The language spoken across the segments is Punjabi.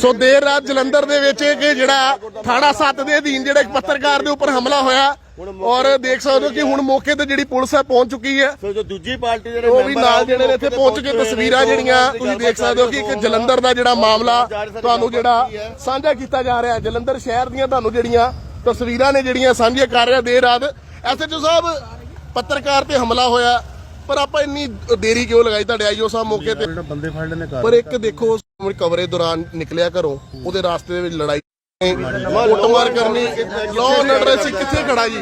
ਸੋ ਦੇਰ ਰਾਤ ਜਲੰਧਰ ਦੇ ਵਿੱਚ ਕਿ ਜਿਹੜਾ ਥਾਣਾ 7 ਦੇ ਅਧੀਨ ਜਿਹੜਾ ਇੱਕ ਪੱਤਰਕਾਰ ਦੇ ਉੱਪਰ ਹਮਲਾ ਹੋਇਆ। ਔਰ ਦੇਖ ਸਕਦੇ ਹੋ ਕਿ ਹੁਣ ਮੌਕੇ ਤੇ ਜਿਹੜੀ ਪੁਲਿਸ ਹੈ ਪਹੁੰਚ ਚੁੱਕੀ ਹੈ। ਸੋ ਜੋ ਦੂਜੀ ਪਾਰਟੀ ਜਿਹੜੇ ਉਹ ਵੀ ਨਾਲ ਜਿਹੜੇ ਨੇ ਇੱਥੇ ਪਹੁੰਚ ਕੇ ਤਸਵੀਰਾਂ ਜਿਹੜੀਆਂ ਤੁਸੀਂ ਦੇਖ ਸਕਦੇ ਹੋ ਕਿ ਇੱਕ ਜਲੰਧਰ ਦਾ ਜਿਹੜਾ ਮਾਮਲਾ ਤੁਹਾਨੂੰ ਜਿਹੜਾ ਸਾਂਝਾ ਕੀਤਾ ਜਾ ਰਿਹਾ ਹੈ। ਜਲੰਧਰ ਸ਼ਹਿਰ ਦੀਆਂ ਤੁਹਾਨੂੰ ਜਿਹੜੀਆਂ ਤਸਵੀਰਾਂ ਨੇ ਜਿਹੜੀਆਂ ਸਾਂਝੀਆਂ ਕਰ ਰਿਹਾ ਦੇਰ ਰਾਤ। ਐਸਐਚਓ ਸਾਹਿਬ ਪੱਤਰਕਾਰ ਤੇ ਹਮਲਾ ਹੋਇਆ। ਪਰ ਆਪਾਂ ਇੰਨੀ ਦੇਰੀ ਕਿਉਂ ਲਗਾਈ ਤੁਹਾਡੇ ਆਈਓ ਸਾਹਿਬ ਮੌਕੇ ਤੇ? ਬੰਦੇ ਫੜ ਲੈਣੇ ਪਰ ਇੱਕ ਦੇਖੋ ਕਵਰੇ ਦੌਰਾਨ ਨਿਕਲਿਆ ਘਰੋਂ ਉਹਦੇ ਰਾਸਤੇ ਦੇ ਵਿੱਚ ਲੜਾਈ ਕੁੱਟਮਾਰ ਕਰਨੀ ਲਾਅ ਐਂਡ ਆਰਡਰ ਸੀ ਕਿੱਥੇ ਖੜਾ ਜੀ?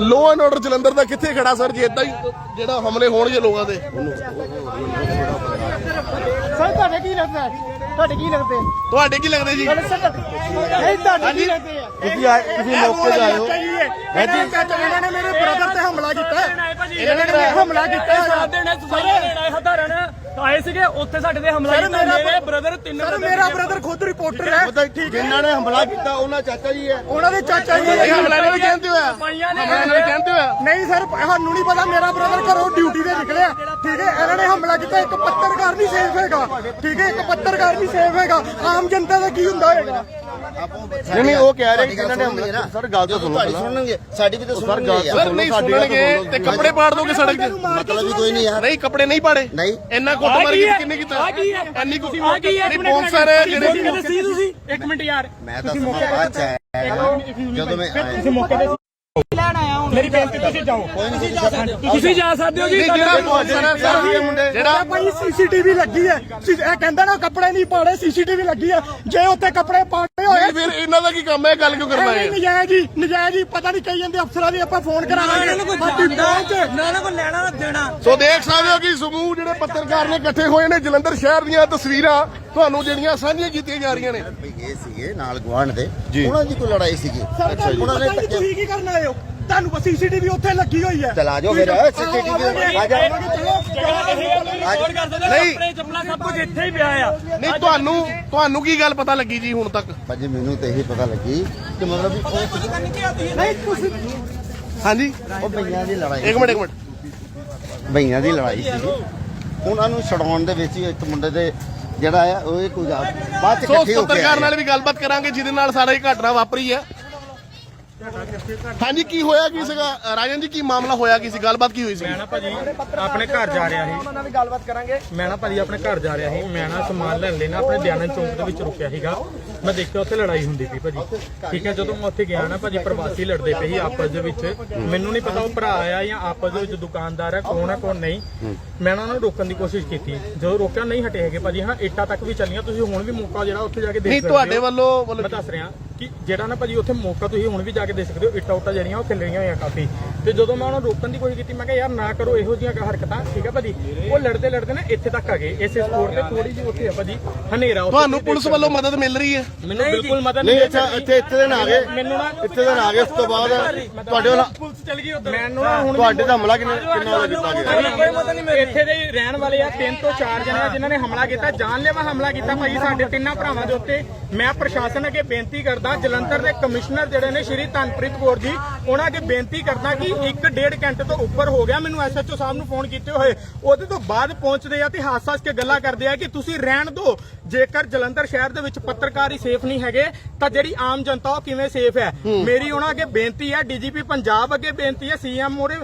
ਲਾਅ ਐਂਡ ਆਰਡਰ ਜਲੰਧਰ ਦਾ ਕਿੱਥੇ ਖੜਾ ਸਰ ਜੀ ਇਦਾਂ ਹੀ ਜਿਹੜਾ ਹਮਲੇ ਹੋਣਗੇ ਲੋਕਾਂ ਦੇ? ਸਰ ਤੁਹਾਡੇ ਕੀ ਲੱਗਦਾ? ਤੁਹਾਡੇ ਕੀ ਲੱਗਦੇ ਤੁਹਾਡੇ ਕੀ ਲੱਗਦੇ ਜੀ? ਨਹੀਂ ਤੁਹਾਡੇ ਕੀ ਲੱਗਦੇ ਆ ਤੁਸੀਂ ਆਏ ਤੁਸੀਂ ਮੌਕੇ ਤੇ ਆਏ ਹੋ। ਇਹਨਾਂ ਨੇ ਮੇਰੇ ਬ੍ਰਦਰ ਤੇ ਹਮਲਾ ਕੀਤਾ। ਇਹਨਾਂ ਨੇ ਮੇਰੇ ਹਮਲਾ ਕੀਤਾ। ਸਾਥ ਦੇਣਾ ਆਏ ਹਧਾਰਨ ਆਏ ਸੀਗੇ ਉੱਥੇ ਸਾਡੇ ਦੇ ਹਮਲਾ ਕੀਤਾ ਮੇਰਾ ਬ੍ਰਦਰ ਤਿੰਨ ਸਰ ਮੇਰਾ। ਬ੍ਰਦਰ ਖੁਦ ਰਿਪੋਰਟਰ ਹੈ ਜਿਨ੍ਹਾਂ ਨੇ ਹਮਲਾ ਕੀਤਾ ਉਹਨਾਂ ਚਾਚਾ ਜੀ ਹੈ। ਉਹਨਾਂ ਦੇ ਚਾਚਾ ਜੀ ਇਹ ਹਮਲਾ ਨਹੀਂ ਕਹਿੰਦੇ ਹੋਇਆ ਸਫਾਈਆਂ ਨੇ। ਹਮਲਾ ਨਹੀਂ ਕਹਿੰਦੇ ਹੋਇਆ ਨਹੀਂ ਸਰ ਸਾਨੂੰ ਨਹੀਂ ਪਤਾ ਮੇਰਾ ਬ੍ਰਦਰ ਘਰੋਂ ਡਿਊਟੀ ਤੇ ਨਿਕਲਿਆ। ਠੀਕ ਹੈ ਇਹਨਾਂ ਨੇ ਹਮਲਾ ਕੀਤਾ ਇੱਕ ਪੱਤਰਕਾਰ ਨਹੀਂ ਸੇਫ ਹੈਗਾ। ਠੀਕ ਹੈ ਇੱਕ ਪੱਤਰਕਾਰ ਨਹੀਂ ਸੇਫ ਹੈਗਾ। ਆਮ ਜਨਤਾ ਦਾ ਕੀ ਹੁੰਦਾ ਹੋਏਗਾ? ਨਹੀਂ ਨਹੀਂ ਉਹ ਕਹਿ ਰਹੇ ਕਿ ਜਿਨ੍ਹਾਂ ਨੇ ਹਮਲਾ ਸਰ ਗੱਲ ਤਾਂ ਸੁਣੋ ਤੁਹਾਡੀ ਸੁਣਨਗੇ ਸਾਡੀ ਵੀ ਤਾਂ ਸੁਣਨਗੇ ਸਰ ਨਹੀਂ ਸੁਣਨਗੇ ਸੁਣੋ। ਤੇ ਕੱਪੜੇ ਪਾੜ ਦੋਗੇ ਸੜਕ 'ਤੇ? ਮਤਲਬ ਵੀ ਕੋਈ ਨਹੀਂ ਯਾਰ। ਨਹੀਂ ਕੱਪੜੇ ਨਹੀਂ ਪਾੜੇ। ਨਹੀਂ। ਇੰਨਾ ਆ ਕੁੱਟਮਾਰ ਕੀ ਕਿੰਨੇ ਕੀਤਾ? ਆ ਕੀ ਹੈ। ਇੰਨੀ ਕੁ ਆ ਕੀ ਹੈ ਨਹੀਂ ਵਾਲੇ ਜਿਹੜੇ ਜਿਹੜੇ ਸੀ ਤੁਸੀਂ? ਇੱਕ ਮਿੰਟ ਯਾਰ। ਮੈਂ ਤਾਂ ਸਮਾਂ ਬਾਅਦ ਚ ਆਇਆ ਜਦੋਂ ਮੈਂ ਆਇਆ। ਮੌਕੇ ਤੇ ਮੇਰੀ ਬੇਨਤੀ ਤੁਸੀਂ ਜਾਓ। ਤੁਸੀਂ ਜਾ ਸਕਦੇ ਹੋ। ਜੀ ਜਿਹੜਾ ਭਾਈ ਸੀਸੀਟੀਵੀ ਲੱਗੀ ਹੈ। ਸੀ- ਇਹ ਕਹਿੰਦਾ ਨਾ ਕੱਪੜੇ ਨਹੀਂ ਪਾੜੇ ਸੀਸੀਟੀਵੀ ਲੱਗੀ ਹੈ। ਜੇ ਉੱਥੇ ਕੱਪੜੇ ਪਾੜੇ ਹੋਏ ਫਿਰ ਇਹਨਾਂ ਦਾ ਕੀ ਕੰਮ ਹੈ? ਗੱਲ ਕਿਉਂ ਕਰਨਾ ਹੈ? ਨਹੀਂ ਨਜਾਇਜ਼ ਜੀ ਨਜਾਇਜ਼ ਜੀ ਪਤਾ ਨਹੀਂ ਕਹੀ ਜਾਂਦੇ ਅਫਸਰਾਂ ਦੀ ਆਪਾਂ ਫੋਨ ਕਰਾਵਾਂਗੇ ਸਾਡੀ ਪਹੁੰਚ ਨਾ ਨਾ ਕੋ ਲੈਣਾ ਨਾ ਦੇਣਾ। ਸੋ ਦੇਖ ਸਕਦੇ ਹੋ ਕਿ ਸਮੂਹ ਜਿਹੜੇ ਪੱਤਰਕਾਰ ਨੇ ਇਕੱਠੇ ਹੋਏ ਨੇ ਜਲੰਧਰ ਸ਼ਹਿਰ ਦੀਆਂ ਤਸਵੀਰਾਂ ਤੁਹਾਨੂੰ ਜਿਹੜੀਆਂ ਸਾਂਝੀਆਂ ਕੀਤੀਆਂ ਜਾ ਰਹੀਆਂ ਨੇ। ਇਹ ਸੀਗੇ ਨਾਲ ਗੁਆਂਢ ਦੇ। ਉਹਨਾਂ ਦੀ ਕੋਈ ਲੜਾਈ ਸੀਗੀ। ਉਹਨਾਂ ਨੇ ਤੁਸੀਂ ਕੀ ਕਰਨ ਆਏ ਹੋ। ਤੁਹਾਨੂੰ ਸੀਸੀਟੀਵੀ ਉੱਥੇ ਲੱਗੀ ਹੋਈ ਹੈ। ਚਲਾ ਜਾਓ ਫਿਰ ਸੀਸੀਟੀਵੀ ਆ ਜਾ ਨਹੀਂ। ਆਪਣੇ ਚੱਪਲਾਂ ਸਭ ਕੁਝ ਇੱਥੇ ਹੀ ਪਿਆ ਆ। ਨਹੀਂ ਤੁਹਾਨੂੰ ਤੁਹਾਨੂੰ ਕੀ ਗੱਲ ਪਤਾ ਲੱਗੀ ਜੀ ਹੁਣ ਤੱਕ? ਭਾਜੀ ਮੈਨੂੰ ਤਾਂ ਇਹੀ ਪਤਾ ਲੱਗੀ ਕਿ ਮਤਲਬ ਵੀ ਉਹ ਨਹੀਂ ਤੁਸੀਂ ਹਾਂਜੀ? ਉਹ ਬਈਆਂ ਦੀ ਲੜਾਈ ਇੱਕ ਮਿੰਟ ਇੱਕ ਮਿੰਟ। ਬਈਆਂ ਦੀ ਲੜਾਈ ਸੀ। ਉਹਨਾਂ ਨੂੰ ਛਡਾਉਣ ਦੇ ਵਿੱਚ ਹੀ ਇੱਕ ਮੁੰਡੇ ਦੇ ਜਿਹੜਾ ਆ ਉਹ ਇਹ ਕੋਈ ਆ- ਬਾਅਦ ਚ ਇਕੱਠੇ ਹੋ ਕੇ ਪੱਤਰਕਾਰ। ਨਾਲ ਵੀ ਗੱਲਬਾਤ ਕਰਾਂਗੇ ਜਿਹਦੇ ਨਾਲ ਸਾਰਾ ਇਹ ਘਟਨਾ ਵਾਪਰੀ ਹੈ। ਹਾਂਜੀ ਕੀ ਹੋਇਆ ਕੀ ਸੀਗਾ? ਰਾਜਨ ਜੀ ਕੀ ਮਾਮਲਾ ਹੋਇਆ ਕੀ ਸੀ? ਗੱਲਬਾਤ ਕੀ ਹੋਈ ਸੀ? ਮੈਂ ਨਾ ਭਾਜੀ ਆਪਣੇ ਘਰ ਜਾ ਰਿਹਾ ਸੀ। ਉਹਨਾਂ ਨਾਲ ਵੀ ਗੱਲਬਾਤ ਕਰਾਂਗੇ। ਮੈਂ ਨਾ ਭਾਜੀ ਆਪਣੇ ਘਰ ਜਾ ਰਿਹਾ ਸੀ। ਮੈਂ ਨਾ ਸਮਾਨ ਲੈਣ ਲਈ ਨਾ ਆਪਣੇ ਦਿਆਨੰਦ ਚੌਂਕ ਦੇ ਵਿੱਚ ਰੁਕਿਆ ਸੀਗਾ। ਮੈਂ ਦੇਖਿਆ ਉੱਥੇ ਲੜਾਈ ਹੁੰਦੀ ਪਈ ਭਾਜੀ। ਠੀਕ ਹੈ ਜਦੋਂ ਮੈਂ ਉੱਥੇ ਗਿਆ ਨਾ ਭਾਜੀ ਪ੍ਰਵਾਸੀ ਲੜਦੇ ਪਏ ਸੀ ਆਪਸ ਦੇ ਵਿੱਚ। ਮੈਨੂੰ ਨਹੀਂ ਪਤਾ ਉਹ ਭਰਾ ਆ ਜਾਂ ਆਪਸ ਦੇ ਵਿੱਚ ਦੁਕਾਨਦਾਰ ਹੈ ਕੌਣ ਹੈ ਕੌਣ ਨਹੀਂ। ਮੈਂ ਉਹਨਾਂ ਨੂੰ ਰੋਕਣ ਦੀ ਕੋਸ਼ਿਸ਼ ਕੀਤੀ। ਜਦੋਂ ਰੋਕਿਆ ਨਹੀਂ ਹਟੇ ਹੈਗੇ ਭਾਜੀ। ਹਾਂ ਇੱਟਾਂ ਤੱਕ ਵੀ ਚੱਲੀਆਂ ਤੁਸੀਂ ਹੁਣ ਵੀ ਮੌਕਾ ਜਿਹੜਾ ਉੱਥੇ ਜਾ ਕੇ ਦੇਖ ਸਕਦੇ ਤੁਹਾਡੇ ਹੋ। ਵੱਲੋਂ ਮੈਂ ਦੱਸ ਰਿਹਾ ਕਿ ਜਿਹੜਾ ਨਾ ਭਾਜੀ ਉੱਥੇ ਮੌਕਾ ਤੁਸੀਂ ਹੁਣ ਵੀ ਜਾ ਕੇ ਦੇਖ ਸਕਦੇ ਹੋ ਇੱਟਾਂ ਉੱਟਾਂ ਜਿਹੜੀਆਂ ਉਹ ਖਿਲਰੀਆਂ ਹੋਈਆਂ ਕਾਫੀ। ਤੇ ਜਦੋਂ ਮੈਂ ਉਹਨਾਂ ਨੂੰ ਰੋਕਣ ਦੀ ਕੋਸ਼ਿਸ਼ ਕੀਤੀ ਮੈਂ ਕਿਹਾ ਯਾਰ ਨਾ ਕਰੋ ਇਹੋ ਜਿਹੀਆਂ ਹਰਕਤਾਂ। ਠੀਕ ਹੈ ਭਾਜੀ? ਉਹ ਲੜਦੇ ਲੜਦੇ ਨਾ ਇੱਥੇ ਤੱਕ ਆ ਗਏ ਇਸੇ ਸਪੋਰਟ ਤੇ ਥੋੜੀ ਜਿਹੀ ਉੱਥੇ ਆ ਭਾਜੀ ਹਨੇਰਾ ਉੱਥੇ ਤੁਹਾਨੂੰ ਪੁਲਿਸ ਵੱਲੋਂ ਮਦਦ ਮਿਲ ਰਹੀ ਹੈ? ਮੈਨੂੰ ਬਿਲਕੁਲ ਮਦਦ ਨਹੀਂ ਮਿਲੀ ਅੱਛਾ ਇੱਥੇ ਇੱਥੇ ਦੇ ਨਾ ਆ ਗਏ। ਮੈਨੂੰ ਨਾ ਇੱਥੇ ਦੇ ਨਾ ਆ ਗਏ ਉਸ ਤੋਂ ਬਾਅਦ ਤੁਹਾਡੇ ਵੱਲ ਪੁਲਿਸ ਚਲ ਗਈ ਉੱਧਰ। ਮੈਨੂੰ ਨਾ ਹੁਣ ਤੁਹਾਡੇ ਦਾ ਹਮਲਾ ਕਿੰਨੇ ਕਿੰਨਾ ਵਾਲਾ ਕੀਤਾ ਗਿਆ? ਕੋਈ ਮਦਦ ਨਹੀਂ ਮਿਲੀ ਇੱਥੇ ਦੇ ਹੀ ਰਹਿਣ ਵਾਲੇ ਆ ਤਿੰਨ ਤੋਂ ਚਾਰ ਜਣੇ ਆ ਜਿਨ੍ਹਾਂ ਨੇ ਹਮਲਾ ਕੀਤਾ ਜਾਨਲੇਵਾ ਹਮਲਾ ਕੀਤਾ ਭਾਈ ਸਾਡੇ ਤਿੰਨਾਂ ਭਰਾਵਾਂ ਦੇ ਉੱਤੇ। ਮੈਂ ਪ੍ਰਸ਼ਾਸਨ ਅੱਗੇ ਬੇਨਤੀ ਕਰਦਾ ਜਲੰਧਰ ਦੇ ਕਮਿਸ਼ਨਰ ਜਿਹੜੇ ਨੇ ਸ਼੍ਰੀ ਧਨਪ੍ਰੀਤ ਕੌਰ ਜੀ ਉਹਨਾਂ ਅੱਗੇ ਬੇਨਤੀ ਕਰਦਾ ਕਿ ਇੱਕ ਡੇਢ ਘੰਟੇ ਤੋਂ ਉੱਪਰ ਹੋ ਗਿਆ ਮੈਨੂੰ ਐਸਐਚਓ ਸਾਹਿਬ ਨੂੰ ਫੋਨ ਕੀਤੇ ਹੋਏ। ਉਹਦੇ ਤੋਂ ਬਾਅਦ ਪਹੁੰਚਦੇ ਆ ਤੇ ਹਾਸ-ਹਾਸ ਕੇ ਗੱਲਾਂ ਕਰਦੇ ਆ ਕਿ ਤੁਸੀਂ ਰਹਿਣ ਦਿਓ ਜੇਕਰ ਜਲੰਧਰ ਸ਼ਹਿਰ ਦੇ ਵਿੱਚ ਪੱਤਰਕਾਰ ਹੀ ਸੇਫ ਨਹੀਂ ਹੈਗੇ ਤਾਂ ਜਿਹੜੀ ਆਮ ਜਨਤਾ ਉਹ ਕਿਵੇਂ ਸੇਫ ਹੈ? ਮੇਰੀ ਉਹਨਾਂ ਅੱਗੇ ਬੇਨਤੀ ਹੈ ਡੀਜੀਪੀ ਪੰਜਾਬ ਅੱਗੇ ਬੇਨਤੀ ਹੈ ਸੀਐਮ ਮੋਰੇ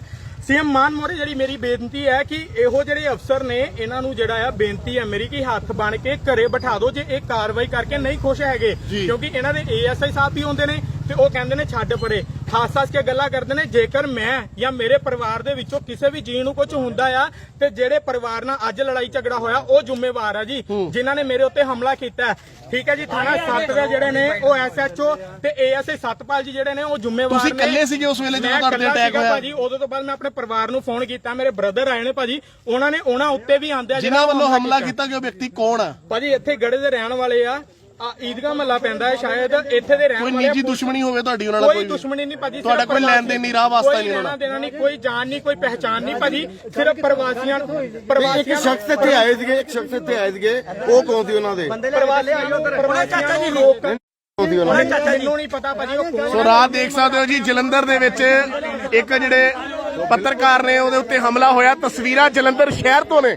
ਸੀਐਮ ਮਾਨ ਮੋਰੇ ਜਿਹੜੀ ਮੇਰੀ ਬੇਨਤੀ ਹੈ ਕਿ ਇਹੋ ਜਿਹੜੇ ਅਫਸਰ ਨੇ ਇਹਨਾਂ ਨੂੰ ਜਿਹੜਾ ਆ ਬੇਨਤੀ ਹੈ ਮੇਰੀ ਕਿ ਹੱਥ ਬਣ ਕੇ ਘਰੇ ਬਿਠਾ ਦਿਓ ਜੇ ਇਹ ਕਾਰਵਾਈ ਕਰਕੇ ਨਹੀਂ ਖੁਸ਼ ਹੈਗੇ। ਕਿਉਂਕਿ ਇਹਨਾਂ ਦੇ ਏਐਸਆਈ ਸਾਹਿਬ ਵੀ ਆਉਂਦੇ ਨੇ ਤੇ ਉਹ ਕਹਿੰਦੇ ਨੇ ਛੱਡ ਪਰੇ। ਖਾਸ ਖਾਸ ਕੇ ਗੱਲਾਂ ਕਰਦੇ ਨੇ ਜੇਕਰ ਮੈਂ ਜਾਂ ਮੇਰੇ ਪਰਿਵਾਰ ਦੇ ਵਿੱਚੋਂ ਕਿਸੇ ਵੀ ਜੀ ਨੂੰ ਕੁਝ ਹੁੰਦਾ ਆ ਤੇ ਜਿਹੜੇ ਪਰਿਵਾਰ ਨਾਲ ਅੱਜ ਲੜਾਈ ਝਗੜਾ ਹੋਇਆ ਉਹ ਜ਼ਿੰਮੇਵਾਰ ਆ ਜੀ ਜਿਨ੍ਹਾਂ ਨੇ ਮੇਰੇ ਉੱਤੇ ਹਮਲਾ ਕੀਤਾ। ਠੀਕ ਹੈ ਜੀ ਥਾਣਾ 7 ਦੇ ਜਿਹੜੇ ਨੇ ਉਹ ਐਸਐਚਓ ਤੇ ਏਐਸਆਈ ਸਤਪਾਲ ਜੀ ਜਿਹੜੇ ਨੇ ਉਹ ਜ਼ਿੰਮੇਵਾਰ ਤੁਸੀਂ ਨੇ। ਇਕੱਲੇ ਸੀਗੇ ਉਸ ਵੇਲੇ ਜਦੋਂ ਇਕੱਲਾ ਅਟੈਕ ਹੋਇਆ? ਭਾਜੀ ਉਦੋਂ ਤੋਂ ਬਾਅਦ ਮੈਂ ਆਪਣੇ ਪਰਿਵਾਰ ਨੂੰ ਫੋਨ ਕੀਤਾ ਮੇਰੇ ਬ੍ਰਦਰ ਆਏ ਨੇ ਭਾਜੀ। ਉਹਨਾਂ ਨੇ ਉਹਨਾਂ ਉੱਤੇ ਵੀ ਆਂਦੇ ਜਿਨ੍ਹਾਂ ਵੱਲੋਂ ਹਮਲਾ ਕੀਤਾ। ਕਿ ਉਹ ਵਿਅਕਤੀ ਕੌਣ ਆ? ਭਾਜੀ ਇੱਥੇ ਗੜੇ ਦੇ ਰਹਿਣ ਵਾਲੇ ਆ। ਆ ਈਦਗਾਹ ਮਹੱਲਾ ਪੈਂਦਾ ਹੈ ਸ਼ਾਇਦ ਇੱਥੇ ਦੇ ਰਹਿਣ ਕੋਈ ਵਾਲੇ। ਨਿੱਜੀ ਦੁਸ਼ਮਣੀ ਹੋਵੇ ਤੁਹਾਡੀ ਉਹਨਾਂ ਨਾਲ ਕੋਈ ਕੋਈ ਦੁਸ਼ਮਣੀ ਨਹੀਂ ਭਾਜੀ ਤੁਹਾਡਾ ਸਿਰਫ ਕੋਈ ਲੈਣ ਦੇਣ ਨਹੀਂ, ਰਾਹ ਵਾਸਤਾ ਕੋਈ ਨਹੀਂ ਉਹਨਾਂ ਦੇਣਾ ਨਹੀਂ ਕੋਈ ਜਾਣ ਨਹੀਂ ਕੋਈ ਪਹਿਚਾਨ ਨਹੀਂ ਭਾਜੀ ਸਿਰਫ ਪ੍ਰਵਾਸੀਆਂ ਨੂੰ ਇੱਕ ਪ੍ਰਵਾਸੀਆਂ ਸ਼ਖਸ ਇੱਥੇ ਆਏ ਸੀਗੇ ਇੱਕ ਸ਼ਖਸ ਇੱਥੇ ਆਏ ਸੀਗੇ ਉਹ ਕੌਣ ਸੀ ਉਹਨਾਂ ਦੇ? ਪ੍ਰਵਾਸੀਆਂ ਪ੍ਰਵਾਸੀਆਂ ਨੂੰ ਰੋਕ ਕੌਣ ਸੀ ਉਹਨਾਂ ਦੇ? ਮੈਨੂੰ ਨਹੀਂ ਪਤਾ ਭਾਜੀ ਉਹ ਕੌਣ ਸੋ ਰਾਤ ਦੇਖ ਸਕਦੇ ਹੋ ਜੀ ਜਲੰਧਰ ਦੇ ਵਿੱਚ ਇੱਕ ਜਿਹੜੇ ਪੱਤਰਕਾਰ ਨੇ ਉਹਦੇ ਉੱਤੇ ਹਮਲਾ ਹੋਇਆ। ਤਸਵੀਰਾਂ ਜਲੰਧਰ ਸ਼ਹਿਰ ਤੋਂ ਨੇ।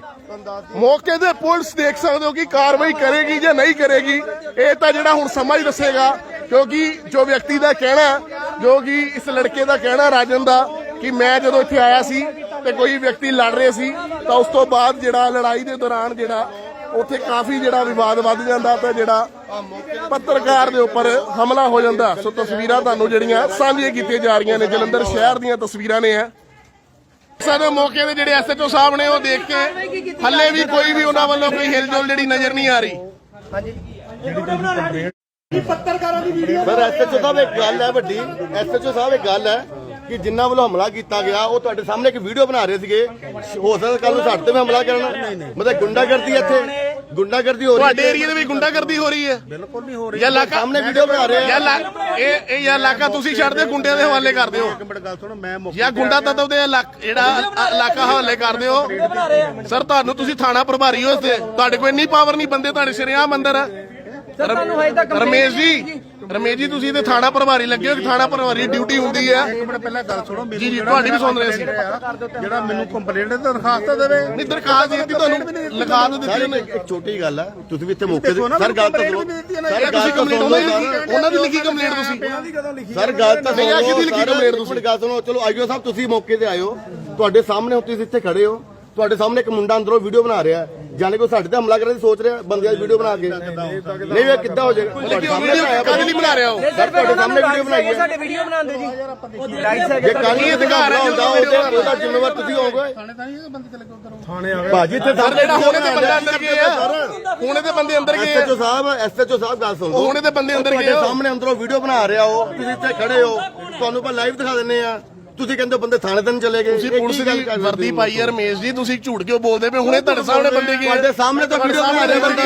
ਮੌਕੇ ਤੇ ਪੁਲਿਸ ਦੇਖ ਸਕਦੇ ਹੋ ਕਿ ਕਾਰਵਾਈ ਕਰੇਗੀ ਜਾਂ ਨਹੀਂ ਕਰੇਗੀ। ਇਹ ਤਾਂ ਜਿਹੜਾ ਹੁਣ ਸਮਾਂ ਹੀ ਦੱਸੇਗਾ, ਕਿਉਂਕਿ ਜੋ ਵਿਅਕਤੀ ਦਾ ਕਹਿਣਾ, ਜੋ ਕਿ ਇਸ ਲੜਕੇ ਦਾ ਕਹਿਣਾ ਰਾਜਨ ਦਾ, ਕਿ ਮੈਂ ਜਦੋਂ ਇੱਥੇ ਆਇਆ ਸੀ ਤੇ ਕੋਈ ਵਿਅਕਤੀ ਲੜ ਰਹੇ ਸੀ, ਤਾਂ ਉਸ ਤੋਂ ਬਾਅਦ ਜਿਹੜਾ ਲੜਾਈ ਦੇ ਦੌਰਾਨ ਜਿਹੜਾ ਉੱਥੇ ਕਾਫੀ ਜਿਹੜਾ ਵਿਵਾਦ ਵੱਧ ਜਾਂਦਾ ਤਾਂ ਜਿਹੜਾ ਪੱਤਰਕਾਰ ਦੇ ਉੱਪਰ ਹਮਲਾ ਹੋ ਜਾਂਦਾ। ਸੋ ਤਸਵੀਰਾਂ ਤੁਹਾਨੂੰ ਜਿਹੜੀਆਂ ਸਾਂਝੀਆਂ ਕੀਤੀਆਂ ਜਾ ਰਹੀਆਂ ਨੇ ਜਲੰਧਰ ਸ਼ਹਿਰ ਦੀਆਂ ਤਸਵੀਰਾਂ ਨੇ ਆ ਸਾਡੇ ਮੌਕੇ ਦੇ ਜਿਹੜੇ ਐਸਐਚਓ ਸਾਹਿਬ ਨੇ ਉਹ ਦੇਖ ਕੇ ਹੱਲੇ ਵੀ ਕੋਈ ਵੀ ਉਹਨਾਂ ਵੱਲੋਂ ਕੋਈ ਹਿਲਜੁਲ ਜਿਹੜੀ ਨਜ਼ਰ ਨਹੀਂ ਆ ਰਹੀ। ਪੱਤਰਕਾਰਾਂ ਦੀ ਵੀਡੀਓ ਸਰ ਐਸਐਚਓ ਸਾਹਿਬ ਇੱਕ ਗੱਲ ਹੈ ਵੱਡੀ। ਐਸਐਚਓ ਸਾਹਿਬ ਇੱਕ ਗੱਲ ਹੈ ਕਿ ਜਿੰਨਾ ਵੱਲੋਂ ਹਮਲਾ ਕੀਤਾ ਗਿਆ ਉਹ ਤੁਹਾਡੇ ਸਾਹਮਣੇ ਇੱਕ ਵੀਡੀਓ ਬਣਾ ਰਹੇ ਸੀਗੇ। ਹੋ ਸਕਦਾ ਕੱਲ ਨੂੰ ਸਾਡੇ ਤੇ ਵੀ ਹਮਲਾ ਕਰਨ। ਮਤਲਬ ਗੁੰਡਾਗਰਦੀ ਇੱਥੇ। ਗੁੰਡਾਗਰਦੀ ਹੋ ਰਹੀ ਤੁਹਾਡੇ ਏਰੀਆ ਦੇ ਵੀ ਗੁੰਡਾਗਰਦੀ ਹੋ ਰਹੀ ਹੈ। ਬਿਲਕੁਲ ਨਹੀਂ ਹੋ ਰਹੀ। ਜਾਂ ਇਲਾਕਾ ਸਾਹਮਣੇ ਵੀਡੀਓ ਬਣਾ ਰਹੇ ਆ। ਇਹ ਇਹ ਜਾਂ ਇਲਾਕਾ ਤੁਸੀਂ ਛੱਡਦੇ ਗੁੰਡਿਆਂ ਦੇ ਹਵਾਲੇ ਕਰਦੇ ਹੋ ਗੱਲ ਸੁਣੋ ਮੈਂ ਜਾਂ ਗੁੰਡਾ ਤੱਤਵ ਦੇ ਇਲਾਕ- ਜਿਹੜਾ ਇਲਾਕਾ ਹਵਾਲੇ ਕਰਦੇ ਹੋ ਸਰ ਤੁਹਾਨੂੰ ਤੁਸੀਂ ਥਾਣਾ ਪ੍ਰਭਾਰੀ ਹੋ ਤੇ। ਤੁਹਾਡੇ ਕੋਲ ਇੰਨੀ ਪਾਵਰ ਨਹੀਂ ਬੰਦੇ ਤੁਹਾਡੇ ਸ਼ਰੇਆਮ ਅੰਦਰ ਆ। ਰਮੇਸ਼ ਜੀ ਰਮੇਸ਼ ਜੀ ਤੁਸੀਂ ਤੇ ਥਾਣਾ ਪ੍ਰਭਾਰੀ ਲੱਗੇ ਹੋ ਕਿ ਥਾਣਾ ਪ੍ਰਭਾਰੀ ਡਿਊਟੀ ਹੁੰਦੀ ਹੈ ਪਹਿਲਾਂ ਗੱਲ ਸੁਣੋ ਜੀ ਜੀ ਤੁਹਾਡੀ ਵੀ ਸੁਣ ਰਹੇ ਸੀ। ਜਿਹੜਾ ਮੈਨੂੰ ਕੰਪਲੇਂਟ ਤੇ ਦਰਖਾਸਤ ਦੇਵੇ। ਨਹੀਂ ਦਰਖਾਸਤ ਦੇ ਦਿੱਤੀ ਤੁਹਾਨੂੰ ਲਿਖਾ ਤਾਂ ਦਿੱਤੀ। ਸਰ ਉਹਨੇ। ਇੱਕ ਛੋਟੀ ਗੱਲ ਹੈ ਤੁਸੀਂ ਵੀ ਇੱਥੇ ਮੌਕੇ ਤੇ ਸਰ ਗੱਲ ਤਾਂ ਸੁਣੋ। ਸਰ ਇਹ ਗੱਲ ਤੁਸੀਂ ਤਾਂ ਕੰਪਲੇਂਟ ਸੁਣੋ ਉਹਨਾਂ ਦੀ ਸਰ। ਉਹਨਾਂ ਦੀ ਲਿਖੀ ਕੰਪਲੇਂਟ ਤੁਸੀਂ। ਸਰ ਗੱਲ ਤਾਂ ਨਹੀਂ, ਸੁਣੋ ਆਹ ਕਿਹਦੀ ਲਿਖੀ ਸਰ, complaint ਇੱਕ ਤੁਸੀਂ? ਮਿੰਟ ਗੱਲ ਸੁਣੋ ਚਲੋ ਆਈਓ ਸਾਹਿਬ ਤੁਸੀਂ ਮੌਕੇ ਤੇ ਆਇਓ। ਤੁਹਾਡੇ ਸਾਹਮਣੇ ਹੁਣ ਤੁਸੀਂ ਇੱਥੇ ਖੜੇ ਹੋ। ਤੁਹਾਡੇ ਸਾਹਮਣੇ ਇੱਕ ਮੁੰਡਾ ਅੰਦਰੋਂ ਵੀਡੀਓ ਬਣਾ ਰਿਹਾ। ਜਾਣੇ ਕੋ ਸਾਡੇ ਤੇ ਹਮਲਾ ਕਰਨ ਦੀ ਸੋਚ ਰਿਹਾ ਬੰਦਿਆਂ ਦੀ ਵੀਡੀਓ ਬਣਾ ਕੇ। ਨਹੀਂ ਇਹ ਕਿੱਦਾਂ ਹੋ ਜਾਏਗਾ? ਤੁਹਾਡੇ ਸਾਹਮਣੇ ਵੀਡੀਓ ਲਈ ਬਣਾ ਰਿਹਾ ਉਹ। ਸਰ ਤੁਹਾਡੇ ਸਾਹਮਣੇ ਵੀਡੀਓ ਬਣਾਈ ਹੈ। ਸਾਡੇ ਵੀਡੀਓ ਬਣਾਉਂਦੇ ਜੀ। ਜੇ ਕੱਲ ਅਧਿਕਾਰ ਹੁੰਦਾ ਉਹਦੇ ਜ਼ਿੰਮੇਵਾਰ ਤੁਸੀਂ ਹੋਗੇ ਭਾਜੀ ਇੱਥੇ ਸਰ ਜਿਹੜਾ ਹੁਣੇ ਤੇ ਬੰਦੇ ਅੰਦਰ ਗਏ ਆ। ਹੁਣੇ ਤੇ ਬੰਦੇ ਅੰਦਰ ਗਏ ਆ। ਐਸਐਚਓ ਸਾਹਿਬ ਐਸਐਚਓ ਸਾਹਿਬ ਗੱਲ ਸੁਣੋ ਹੁਣੇ ਤੇ ਬੰਦੇ ਅੰਦਰ ਗਏ ਤੁਹਾਡੇ ਆ। ਸਾਹਮਣੇ ਅੰਦਰੋਂ ਵੀਡੀਓ ਬਣਾ ਰਿਹਾ ਹੋ ਤੁਸੀਂ ਇੱਥੇ ਖੜੇ ਹੋ। ਤੁਹਾਨੂੰ ਆਪਾਂ ਲਾਈਵ ਦਿਖਾ ਦਿੰਨੇ ਆ। ਤੁਸੀਂ ਕਹਿੰਦੇ ਹੋ ਬੰਦੇ ਥਾਣੇ ਤੱਕ ਚਲੇ ਗਏ? ਤੁਸੀਂ ਕੀ ਪੁਲਿਸ ਦੀ ਵਰਦੀ? ਪਾਈ ਹੈ ਰਮੇਸ਼ ਜੀ ਤੁਸੀਂ ਝੂਠ ਕਿਉਂ ਬੋਲਦੇ ਪਏ? ਹੁਣੇ ਤੁਹਾਡੇ ਸਾਹਮਣੇ ਬੰਦੇ ਆ। ਤੁਹਾਡੇ ਸਾਹਮਣੇ ਤਾਂ ਵੀਡੀਓ ਬਣਾ ਰਿਹਾ ਬੰਦਾ।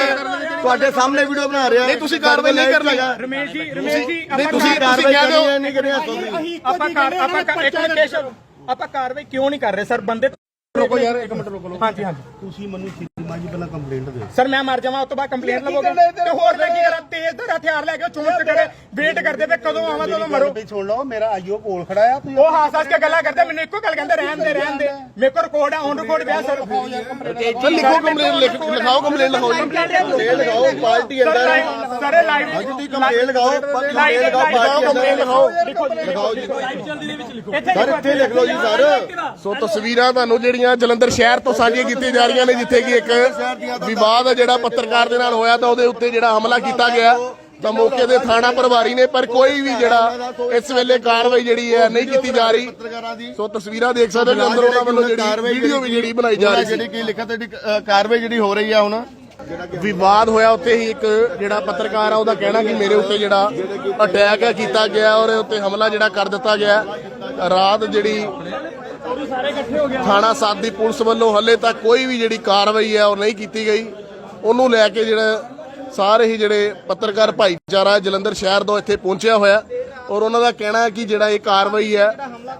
ਤੁਹਾਡੇ ਸਾਹਮਣੇ ਵੀਡੀਓ ਬਣਾ ਰਿਹਾ। ਨਹੀਂ, ਤੁਸੀਂ ਕਾਰਵਾਈ ਨਹੀਂ ਕਰਨੀ। ਰਮੇਸ਼ ਜੀ ਰਮੇਸ਼ ਜੀ ਨਹੀਂ ਆਪਾਂ ਤੁਸੀਂ ਤੁਸੀਂ ਕਾਰਵਾਈ ਨਹੀਂ ਅਸੀਂ ਆਪਾਂ ਆਪਾਂ ਇੱਕ ਮਿੰਟ ਆਪਾਂ ਕਾਰਵਾਈ ਕਿਉਂ ਨਹੀਂ ਕਰ ਰਹੇ? ਸਰ ਬੰਦੇ ਰੁਕੋ ਯਾਰ ਇੱਕ ਮਿੰਟ ਰੁਕੋ ਹਾਂਜੀ ਹਾਂਜੀ। ਤੁਸੀਂ ਮੈਨੂੰ ਸੀਮਾ ਜੀ ਪਹਿਲਾਂ ਕੰਪਲੇਂਟ ਦਿਓ। ਸਰ ਮੈਂ ਮਰ ਜਾਵਾਂ ਉਸ ਤੋਂ ਬਾਅਦ ਕੰਪਲੇਂਟ ਲਵੋਗੇ? ਤੇ ਹੋਰ ਮੈਂ ਕੀ ਕਰਾਂ? ਤੇਜ਼ ਦਰ ਹਥਿਆਰ ਲੈ ਕੇ ਚੋਣ ਚ ਖੜੇ ਵੇਟ ਕਰਦੇ ਪਏ ਕਦੋਂ ਆਵਾਂ ਕਦੋਂ ਮਰੋ? ਵੀ ਸੁਣ ਲਓ ਮੇਰਾ ਆਈਓ ਕੋਲ ਖੜਾ ਆ ਤੁਸੀਂ ਉਹ ਹਾਸ ਹਾਸ ਕੇ ਗੱਲਾਂ ਕਰਦੇ ਮੈਨੂੰ ਇੱਕੋ ਗੱਲ ਕਹਿੰਦੇ ਰਹਿਣ ਦੇ ਰਹਿਣ ਦੇ। ਮੇਰੇ ਕੋਲ ਰਿਕਾਰਡ ਆ ਔਨ ਰਿਕਾਰਡ ਪਿਆ ਸਰ। ਸਰ ਲਿਖੋ ਕੰਪਲੇਂਟ ਲਿਖ ਲਿਖਾਓ ਕੰਪਲੇਂਟ ਲਿਖਾਓ ਜੀ। ਇਹ ਲਗਾਓ ਪਾਰਟੀ ਸਰ ਅੰਦਰ ਲਾਈਵ ਸਾਰੇ ਲਾਈਵ ਹਾਂਜੀ ਤੁਸੀਂ ਕੰਪਲੇਂਟ ਲਗਾਓ ਕੰਪਲੇਂਟ ਲਗਾਓ ਪਾਰਟੀ ਅੰਦਰ ਲਗਾਓ ਲਗਾਓ ਜੀ। ਸਰ ਇੱਥੇ ਲਿਖ ਲਓ ਜੀ ਸਰ। ਸੋ ਤਸਵੀਰਾਂ ਤੁਹਾਨੂੰ ਜਿਹੜੀਆਂ ਜਲੰਧਰ ਸ਼ਹਿਰ ਤੋਂ ਸਾਂਝੀਆਂ ਕੀਤੀਆਂ ਜਾ ਰਹੀਆਂ ਨੇ ਜਿੱਥੇ ਕਿ ਇੱਕ ਵਿਵਾਦ ਹੈ ਜਿਹੜਾ ਪੱਤਰਕਾਰ ਦੇ ਨਾਲ ਹੋਇਆ ਤਾਂ ਉਹਦੇ ਉੱਤੇ ਜਿਹੜਾ ਹਮਲਾ ਕੀਤਾ ਗਿਆ। ਤਾਂ ਮੌਕੇ ਦੇ ਥਾਣਾ ਪ੍ਰਭਾਰੀ ਨੇ ਪਰ ਕੋਈ ਵੀ ਜਿਹੜਾ ਇਸ ਵੇਲੇ ਕਾਰਵਾਈ ਜਿਹੜੀ ਹੈ ਨਹੀਂ ਕੀਤੀ ਜਾ ਰਹੀ। ਸੋ ਤਸਵੀਰਾਂ ਦੇਖ ਸਕਦੇ ਹੋ ਅੰਦਰ ਉਹਨਾਂ ਵੱਲੋਂ ਜਿਹੜੀ ਵੀਡੀਓ ਵੀ ਜਿਹੜੀ ਬਣਾਈ ਜਾ ਰਹੀ ਸੀ। ਜਿਹੜੀ ਕੀ ਲਿਖਤ ਜਿਹੜੀ ਕਾਰਵਾਈ ਜਿਹੜੀ ਹੋ ਰਹੀ ਆ ਹੁਣ। ਵਿਵਾਦ ਹੋਇਆ ਉੱਥੇ ਹੀ ਇੱਕ ਜਿਹੜਾ ਪੱਤਰਕਾਰ ਆ ਉਹਦਾ ਕਹਿਣਾ ਕਿ ਮੇਰੇ ਉੱਤੇ ਜਿਹੜਾ ਅਟੈਕ ਹੈ ਕੀਤਾ ਗਿਆ ਔਰ ਉੱਤੇ ਹਮਲਾ ਜਿਹੜਾ ਕਰ ਦਿੱਤਾ ਗਿਆ। ਰਾਤ ਜਿਹੜੀ ਥਾਣਾ ਸਾਹਿਬ ਦੀ ਪੁਲਿਸ ਵੱਲੋਂ ਹੱਲੇ ਤੱਕ ਕੋਈ ਵੀ ਜਿਹੜੀ ਕਾਰਵਾਈ ਹੈ ਉਹ ਨਹੀਂ ਕੀਤੀ ਗਈ। ਉਹਨੂੰ ਲੈ ਕੇ ਜਿਹੜਾ ਸਾਰੇ ਹੀ ਜਿਹੜੇ ਪੱਤਰਕਾਰ ਭਾਈਚਾਰਾ ਜਲੰਧਰ ਸ਼ਹਿਰ ਤੋਂ ਇੱਥੇ ਪਹੁੰਚਿਆ ਹੋਇਆ ਔਰ ਉਹਨਾਂ ਦਾ ਕਹਿਣਾ ਹੈ ਕਿ ਜਿਹੜਾ ਇਹ ਕਾਰਵਾਈ ਹੈ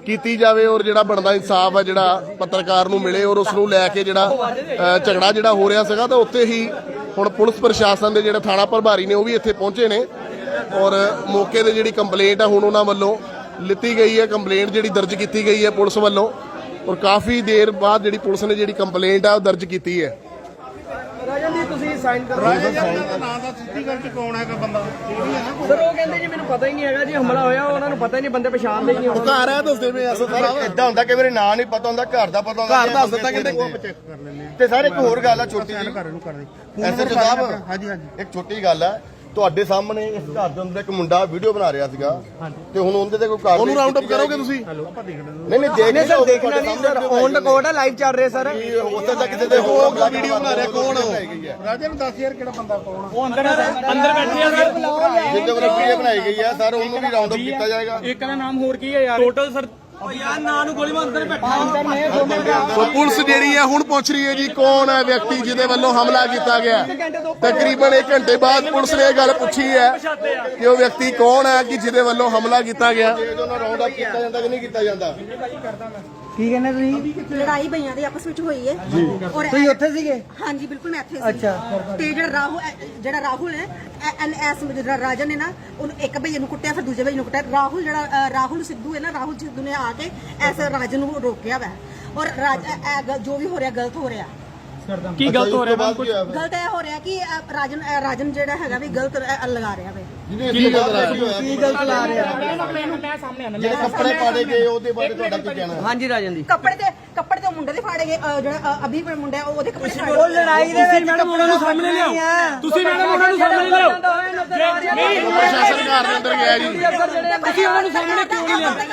ਕੀਤੀ ਜਾਵੇ ਔਰ ਜਿਹੜਾ ਬਣਦਾ ਇਨਸਾਫ ਹੈ, ਜਿਹੜਾ ਪੱਤਰਕਾਰ ਨੂੰ ਮਿਲੇ ਔਰ ਉਸ ਨੂੰ ਲੈ ਕੇ ਜਿਹੜਾ ਝਗੜਾ ਜਿਹੜਾ ਹੋ ਰਿਹਾ ਸੀਗਾ ਤਾਂ ਉੱਥੇ ਹੀ ਹੁਣ ਪੁਲਿਸ ਪ੍ਰਸ਼ਾਸਨ ਦੇ ਜਿਹੜੇ ਥਾਣਾ ਪ੍ਰਭਾਰੀ ਨੇ ਉਹ ਵੀ ਇੱਥੇ ਪਹੁੰਚੇ ਨੇ ਔਰ ਮੌਕੇ ਤੇ ਜਿਹੜੀ ਕੰਪਲੇਂਟ ਹੈ ਹੁਣ ਉਹਨਾਂ ਵੱਲੋਂ ਲਿੱਤੀ ਗਈ ਹੈ। ਕੰਪਲੇਂਟ ਜਿਹੜੀ ਦਰਜ ਕੀਤੀ ਗਈ ਹੈ ਪੁਲਿਸ ਵੱਲੋਂ। ਔਰ ਕਾਫੀ ਦੇਰ ਬਾਅਦ ਜਿਹੜੀ ਪੁਲਿਸ ਨੇ ਜਿਹੜੀ ਕੰਪਲੇਂਟ ਆ ਉਹ ਦਰਜ ਕੀਤੀ ਹੈ। ਰਾਜਨ ਜੀ ਤੁਸੀਂ ਸਾਈਨ ਕਰੋ ਰਾਜਾ ਦਾ ਨਾਂ ਦਾ ਸਿੱਧੀ ਕਰਕੇ ਕੌਣ ਹੈਗਾ ਬੰਦਾ? ਇਹ ਵੀ ਹੈ ਨਾ ਸਰ ਉਹ ਕਹਿੰਦੇ ਜੀ ਮੈਨੂੰ ਪਤਾ ਹੀ ਨਹੀਂ ਹੈਗਾ ਜੀ ਹਮਲਾ ਹੋਇਆ ਉਹਨਾਂ ਨੂੰ ਪਤਾ ਹੀ ਨਹੀਂ ਬੰਦੇ ਪਛਾਣਦੇ ਹੀ ਨਹੀਂ ਹੁਣ ਘਰ ਹੈ ਦੱਸਦੇ ਪਏ ਅਸਲ ਸਰ ਇਦਾਂ ਹੁੰਦਾ ਕਿ ਮੇਰੇ ਨਾਂ ਨਹੀਂ ਪਤਾ ਹੁੰਦਾ ਘਰ ਦਾ ਪਤਾ ਹੁੰਦਾ ਘਰ ਦੱਸ ਦਿੱਤਾ ਕਹਿੰਦੇ ਚੈੱਕ ਕਰ ਲੈਣੇ ਤੇ ਸਰ ਇੱਕ ਹੋਰ ਗੱਲ ਆ ਛੋਟੀ ਜੀ ਘਰ ਨੂੰ ਕਰ ਦੇ ਐਸਐਚਓ ਸਾਹਿਬ ਹਾਂਜੀ ਹਾਂਜੀ। ਇੱਕ ਛੋਟੀ ਗੱਲ ਹੈ ਤੁਹਾਡੇ ਸਾਹਮਣੇ ਇਸ ਘਰ ਦੇ ਅੰਦਰ ਇੱਕ ਮੁੰਡਾ ਵੀਡੀਓ ਬਣਾ ਰਿਹਾ ਸੀਗਾ ਤੇ ਹੁਣ ਉਹਦੇ ਤੇ ਕੋਈ ਕਾਰਵਾਈ ਉਹਨੂੰ ਰਾਉਂਡ ਅਪ ਕਰੋਗੇ ਤੁਸੀਂ? ਨਹੀਂ ਨਹੀਂ ਦੇਖ ਨਹੀਂ ਸਰ ਦੇਖਣਾ ਨਹੀਂ ਸਰ ਔਨ ਰਿਕਾਰਡ ਹੈ ਲਾਈਵ ਚੱਲ ਰਿਹਾ ਸਰ। ਉੱਥੇ ਤੱਕ ਕਿਤੇ ਤੇ ਹੋਰ ਵੀਡੀਓ ਬਣਾ ਰਿਹਾ ਕੌਣ? ਰਾਜਾ ਨੂੰ ਦੱਸ ਯਾਰ ਕਿਹੜਾ ਬੰਦਾ ਕੌਣ ਆ? ਉਹ ਅੰਦਰ ਅੰਦਰ ਬੈਠੇ ਆ ਸਰ। ਜਿੱਦੇ ਵੱਲੋਂ ਵੀਡੀਓ ਬਣਾਈ ਗਈ ਹੈ ਸਰ ਉਹਨੂੰ ਵੀ ਰਾਉਂਡ ਅਪ ਕੀਤਾ ਜਾਏਗਾ। ਇੱਕ ਦਾ ਨਾਮ ਹੋਰ ਕੀ ਹੈ ਯਾਰ? ਟੋਟਲ ਸਰ ਯਾਰ ਨਾਂ ਨੂੰ ਗੋਲੀ ਮਾਰ ਅੰਦਰ ਬੈਠਾ। ਅੰਦਰ ਨੇ ਸੋ ਪੁਲਿਸ ਜਿਹੜੀ ਹੈ ਹੁਣ ਪੁੱਛ ਰਹੀ ਹੈ ਜੀ ਕੌਣ ਹੈ ਵਿਅਕਤੀ ਜਿਹਦੇ ਵੱਲੋਂ ਹਮਲਾ ਕੀਤਾ ਗਿਆ? ਤਕਰੀਬਨ 1 ਘੰਟੇ ਬਾਅਦ ਪੁਲਿਸ ਨੇ ਇਹ ਗੱਲ ਪੁੱਛੀ ਹੈ ਕਿ ਉਹ ਵਿਅਕਤੀ ਕੌਣ ਹੈ ਕਿ ਜਿਹਦੇ ਵੱਲੋਂ ਹਮਲਾ ਕੀਤਾ ਗਿਆ? ਜੇ ਉਹਨਾਂ ਰਾਉਂਡ ਅਪ ਕੀਤਾ ਜਾਂਦਾ ਕਿ ਨਹੀਂ ਕੀਤਾ ਜਾਂਦਾ? ਕੀ ਕਹਿੰਦੇ ਤੁਸੀਂ? ਲੜਾਈ ਭਈਆਂ ਦੇ ਆਪਸ ਵਿੱਚ ਹੋਈ ਹੈ। ਔਰ ਤੁਸੀਂ ਉੱਥੇ ਸੀਗੇ? ਹਾਂਜੀ ਬਿਲਕੁਲ ਮੈਂ ਇੱਥੇ ਸੀ। ਅੱਛਾ। ਤੇ ਜਿਹੜਾ ਰਾਹੁਲ ਜਿਹੜਾ ਰਾਹੁਲ ਹੈ ਐ- ਐਨ ਐਸ ਜਿਹੜਾ ਰਾਜਨ ਨੇ ਨਾ ਉਹਨੂੰ ਇੱਕ ਭਈਏ ਨੂੰ ਕੁੱਟਿਆ ਫਿਰ ਦੂਜੇ ਭਈਏ ਨੂੰ ਕੁੱਟਿਆ। ਰਾਹੁਲ ਜਿਹੜਾ ਅ, ਰਾਹੁਲ ਸਿੱਧੂ ਹੈ ਨਾ ਰਾਹੁਲ ਸਿੱਧੂ ਨੇ ਆ ਕੇ ਐਸ ਰਾਜਨ ਨੂੰ ਰੋਕਿਆ ਵਾ। ਔਰ ਰਾਜ ਇਹ- ਇਹ ਗ- ਜੋ ਵੀ ਹੋ ਰਿਹਾ ਗਲਤ ਹੋ ਰਿਹਾ। ਕੀ ਗਲਤ ਹੋ ਰਿਹਾ ਬਾਅਦ ਕੀ ਹੋਇਆ ਫਿਰ? ਗਲਤ ਇਹ ਹੋ ਰਿਹਾ ਕਿ ਅ, ਰਾਜਨ ਅ, ਰਾਜਨ ਜਿਹੜਾ ਹੈਗਾ ਵੀ ਗਲਤ ਅ, ਲਗਾ ਰਿਹਾ ਵੇ। ਜਿਹਨੇ ਕੀ ਕੀ ਗਲਤ ਲਾ ਮੈਂ ਸਾਹਮਣੇ ਆਣਾ ਜਿਹੜੇ ਕੱਪੜੇ ਪਾੜੇ ਗਏ ਉਹਦੇ ਬਾਰੇ ਤੁਹਾਡਾ ਕੀ ਕਹਿਣਾ? ਹੈ? ਹਾਂਜੀ ਰਾਜਨ ਦੀ ਕੱਪੜੇ ਤੇ ਕੱਪੜੇ ਤੇ ਉਹ ਮੁੰਡੇ ਦੇ ਫਾੜੇ ਗਏ ਅ, ਜਿਹੜਾ ਅ, ਅਭੀ ਕੋਈ ਮੁੰਡਾ ਹੈ, ਉਹ ਉਹਦੇ ਕੱਪੜੇ ਫਾੜੇ ਉਹ ਲੜਾਈ ਦੇ ਵਿੱਚ ਮੈਡਮ ਉਹਨਾਂ ਨੂੰ ਸਾਹਮਣੇ ਲਿਆਓ। ਤੁਸੀਂ ਮੈਡਮ ਉਹਨਾਂ ਨੂੰ ਸਾਹਮਣੇ ਲਿਆਓ। ਨਹੀਂ ਪ੍ਰਸ਼ਾਸਨ ਘਰ ਦੇ ਅੰਦਰ ਗਿਆ ਜੀ। ਤੁਸੀਂ ਉਹਨਾਂ ਨੂੰ ਸਾਹਮਣੇ ਕਿਉਂ ਨਹੀਂ ਲਿਆਂਦੇ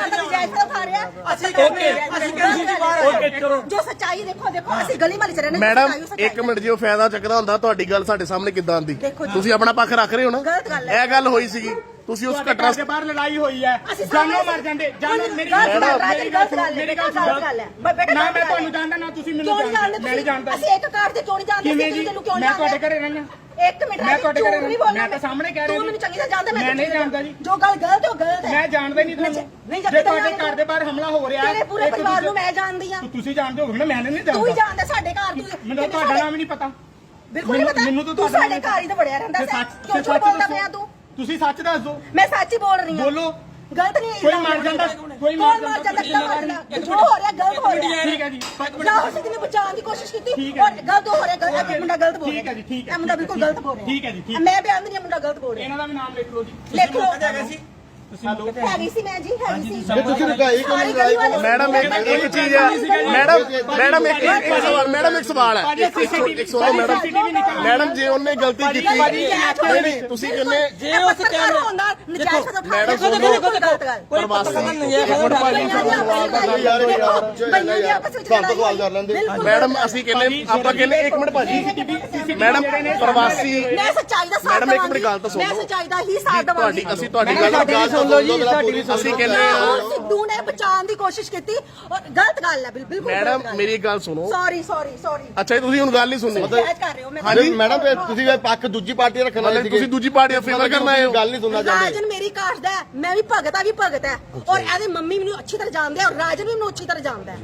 ਅਸੀਂ Okay, ਅਸੀਂ ਕਹਿੰਦੇ ਓਕੇ ਚਲੋ ਜੋ ਸੱਚਾਈ ਦੇਖੋ ਦੇਖੋ ਅਸੀਂ ਗਲੀ ਮਾਲੀ ਚ ਰਹਿੰਦੇ ਮੈਡਮ ਸੱਚਾਈ ਉਹ ਸੱਚਾਈ ਇੱਕ ਮਿੰਟ ਜੇ ਉਹ ਫਾਇਦਾ ਚੱਕਦਾ ਹੁੰਦਾ ਤੁਹਾਡੀ ਗੱਲ ਸਾਡੇ ਸਾਹਮਣੇ ਕਿੱਦਾਂ ਆਂਦੀ ਦੇਖੋ ਜੀ। ਤੁਸੀਂ ਆਪਣਾ ਪੱਖ ਰੱਖ ਰਹੇ ਹੋ ਨਾ? ਗਲਤ ਗੱਲ ਹੈ। ਇਹ ਗੱਲ ਹੋਈ ਸੀਗੀ। ਤੁਸੀਂ ਉਸ ਘਟਨਾ ਦੇ ਬਾਹਰ ਲੜਾਈ ਹੋਈ ਹੈ। ਜਾਨੋਂ ਮਰ ਜਾਂਦੇ। ਜਾਨੋਂ ਮੇਰੀ ਗੱਲ ਗੱਲ ਗੱਲ ਹੈ ਮੇਰੀ ਗੱਲ ਗੱਲ ਹੈ ਨਾ ਗਲਤ ਮੈਂ ਗੱਲ ਤੁਹਾਨੂੰ ਹੈ। ਜਾਣਦਾ ਨਾ ਤੁਸੀਂ ਮੈਨੂੰ ਜਾਣਦੇ? ਜਾਣਦੇ ਮੈਂ ਨਹੀਂ ਜਾਣਦਾ। ਅਸੀਂ ਇੱਕ ਕਾਰ ਤੇ ਕਿਉਂ ਨਹੀਂ ਜਾਣਦੇ? ਜੀ? ਤੈਨੂੰ ਕਿਉਂ ਮੈਂ ਜਾਣਦੇ? ਤੁਹਾਡੇ ਘਰੇ ਰਹਿਣਾ ਇੱਕ ਮਿੰਟ ਮੈਂ ਤੁਹਾਡੇ ਘਰੇ ਨਹੀਂ ਰਹਿਣਾ। ਬੋਲਣਾ ਮੈਂ ਤਾਂ ਸਾਹਮਣੇ ਕਹਿ ਰਿਹਾ ਤੂੰ ਮੈਨੂੰ ਚੰਗੀ ਤਰ੍ਹਾਂ ਜਾਣਦਾ ਮੈਂ ਨਹੀਂ ਜਾਣਦਾ ਜੀ। ਜੋ ਗੱਲ ਗਲਤ ਹੈ ਉਹ ਗਲਤ ਹੈ। ਮੈਂ ਜਾਣਦਾ ਹੀ ਨਹੀਂ ਤੁਹਾਨੂੰ। ਨਹੀਂ ਜੇ ਜਾਣਦਾ ਤੁਹਾਡੇ ਘਰ ਦੇ ਬਾਹਰ ਹਮਲਾ ਹੋ ਰਿਹਾ ਤੇਰੇ ਪੂਰੇ ਇੱਕ ਪਰਿਵਾਰ ਨੂੰ ਮੈਂ ਜਾਣਦੀ ਆ ਤੂੰ- ਤੁਸੀਂ ਜਾਣਦੇ ਹੋਗੇ ਨਾ ਮੈਂ ਨਹੀਂ ਤੂੰ ਹੀ ਜਾਣਦਾ। ਜਾਣਦਾ ਸਾਡੇ ਘਰ ਤੂੰ ਮੈਨੂੰ ਤੁਹਾਡਾ ਨਾਮ ਹੀ ਨਹੀਂ ਪਤਾ। ਬਿਲਕੁਲ ਨਹੀਂ ਪਤਾ। ਮੈਨੂੰ ਤਾਂ ਸਾਡੇ ਘਰ ਹੀ ਤਾਂ ਵੜਿਆ ਰਹਿੰਦਾ ਸੀ ਸੱਚ ਕਿਉਂ ਬੋਲਦਾ ਪਿਆ ਤੂੰ ਤੁਸੀਂ ਸੱਚ ਦੱਸ। ਦਿਓ ਮੈਂ ਸੱਚ ਹੀ ਬੋਲ ਰਹੀ ਹਾਂ। ਬੋਲੋ। ਗਲਤ ਨਹੀਂ ਕੋਈ ਮਰ ਜਾਂਦਾ। ਕੋਈ ਮਰ ਜਾਂਦਾ। ਕਿੱਦਾਂ ਮਰਦਾ ਜੋ ਹੋ ਰਿਹਾ ਗਲਤ ਹੋ ਰਿਹਾ। ਠੀਕ ਹੈ ਜੀ। ਰਾਹੁਲ ਸਿੰਘ ਨੇ ਬਚਾਉਣ ਦੀ ਕੋਸ਼ਿਸ਼ ਕੀਤੀ ਹੈ ਔਰ ਗਲਤ ਹੋ ਰਿਹਾ ਗਲਤ ਇਹ ਮੁੰਡਾ ਗਲਤ ਬੋਲ ਰਿਹਾ। ਠੀਕ ਹੈ ਜੀ, ਠੀਕ ਹੈ, ਇਹ ਮੁੰਡਾ ਬਿਲਕੁਲ ਗਲਤ ਬੋਲ ਰਿਹਾ। ਠੀਕ ਹੈ ਜੀ, ਠੀਕ ਹੈ। ਮੈਂ ਬਿਆਨ ਨਹੀਂ ਮੁੰਡਾ ਗਲਤ ਬੋਲ ਰਿਹਾ। ਇਹਨਾਂ ਦਾ ਵੀ ਨਾਮ ਲਿਖ ਲਓ ਜੀ। ਲਿਖ ਲਓ। ਹੈਗੀ ਸੀ ਮੈਂ ਜੀ ਹੈਗੀ ਸੀ। ਜੇ ਤੁਸੀਂ ਰੁਕਾਈ ਕਿਉਂ ਨਹੀਂ ਲੜਾਈ ਕੋਲ ਮੈਡਮ ਇੱਕ ਇੱਕ ਚੀਜ਼ ਹੈ। ਮੈਡਮ ਮੈਡਮ ਇੱਕ ਇੱਕ ਇੱਕ ਸਵਾਲ ਮੈਡਮ ਇੱਕ ਸਵਾਲ ਹੈ। ਇੱਕ ਇੱਕ ਸੁਣੋ ਮੈਡਮ। ਮੈਡਮ ਜੇ ਉਹਨੇ ਗਲਤੀ ਕੀਤੀ ਨਹੀਂ ਨਹੀਂ ਤੁਸੀਂ ਕਹਿੰਦੇ ਜੇ ਉਸ ਕੈਮਰਾ ਹੁੰਦਾ ਨਜਾਇਜ਼ ਫਾਇਦਾ ਉਠਾ ਮੈਡਮ ਦੇਖੋ ਦੇਖੋ ਕੋਈ ਯਾਰ ਸਵਾਲ ਕਰ ਲੈਂਦੇ ਅਸੀਂ ਕਹਿੰਦੇ ਆਪਾਂ ਕਹਿੰਦੇ ਇੱਕ ਮਿੰਟ ਭਾਜੀ। ਮੈਡਮ ਪ੍ਰਵਾਸੀ ਮੈਂ ਸੱਚਾਈ ਦਾ ਸਾਥ ਮੈਡਮ ਇੱਕ। ਮਿੰਟ ਗੱਲ ਤਾਂ ਸੁਣ। ਮੈਂ ਸੱਚਾਈ ਦਾ ਹੀ ਸਾਥ ਤੁਹਾਡੀ ਦਵਾਂਗੀ ਅਸੀਂ ਤੁਹਾਡੀ ਗੱਲ ਗੱਲ ਗੱਲ ਸੁਣ ਲਓ ਜੀ ਸਾਡੀ ਅਸੀਂ ਕਹਿੰਦੇ ਹਾਂ। ਸਿੱਧੂ ਨੇ ਬਚਾਉਣ ਦੀ ਕੋਸ਼ਿਸ਼ ਕੀਤੀ ਔਰ ਗਲਤ ਗੱਲ ਹੈ ਬਿਲ- ਬਿਲਕੁਲ ਮੈਡਮ ਮੇਰੀ ਗੱਲ ਸੁਣੋ। ਸੌਰੀ ਸੌਰੀ ਸੌਰੀ ਅੱਛਾ ਤੁਸੀਂ ਹੁਣ ਗੱਲ ਨਹੀਂ ਸੁਣਨੀ। ਜਾਇਜ਼ ਕਰ ਰਹੇ ਹੋ ਮੈਂ ਹਾਂਜੀ। ਮੈਡਮ ਤੁਸੀਂ ਇਹ ਪੱਖ ਦੂਜੀ ਪਾਰਟੀ ਰੱਖਣ ਵਾਲੇ ਤੁਸੀਂ ਦੂਜੀ ਪਾਰਟੀ ਦਾ ਫੇਵਰ ਕਰਨਾ ਹੈ। ਗੱਲ ਨਹੀਂ ਸੁਣਨਾ ਚਾਹੁੰਦੇ। ਰਾਜਨ ਮੇਰੀ ਕਾਸਟ ਦਾ ਮੈਂ ਵੀ ਭਗਤ ਆ ਵੀ ਭਗਤ ਹੈ। ਔਰ ਇਹਦੇ ਮੰਮੀ ਮੈਨੂੰ ਅੱਛੀ ਤਰ੍ਹਾਂ ਜਾਣਦੇ ਆ ਔਰ ਰਾਜਨ ਵੀ ਮੈਨੂੰ ਅੱਛੀ ਤਰ੍ਹਾਂ ਜਾਣਦਾ ਹੈ।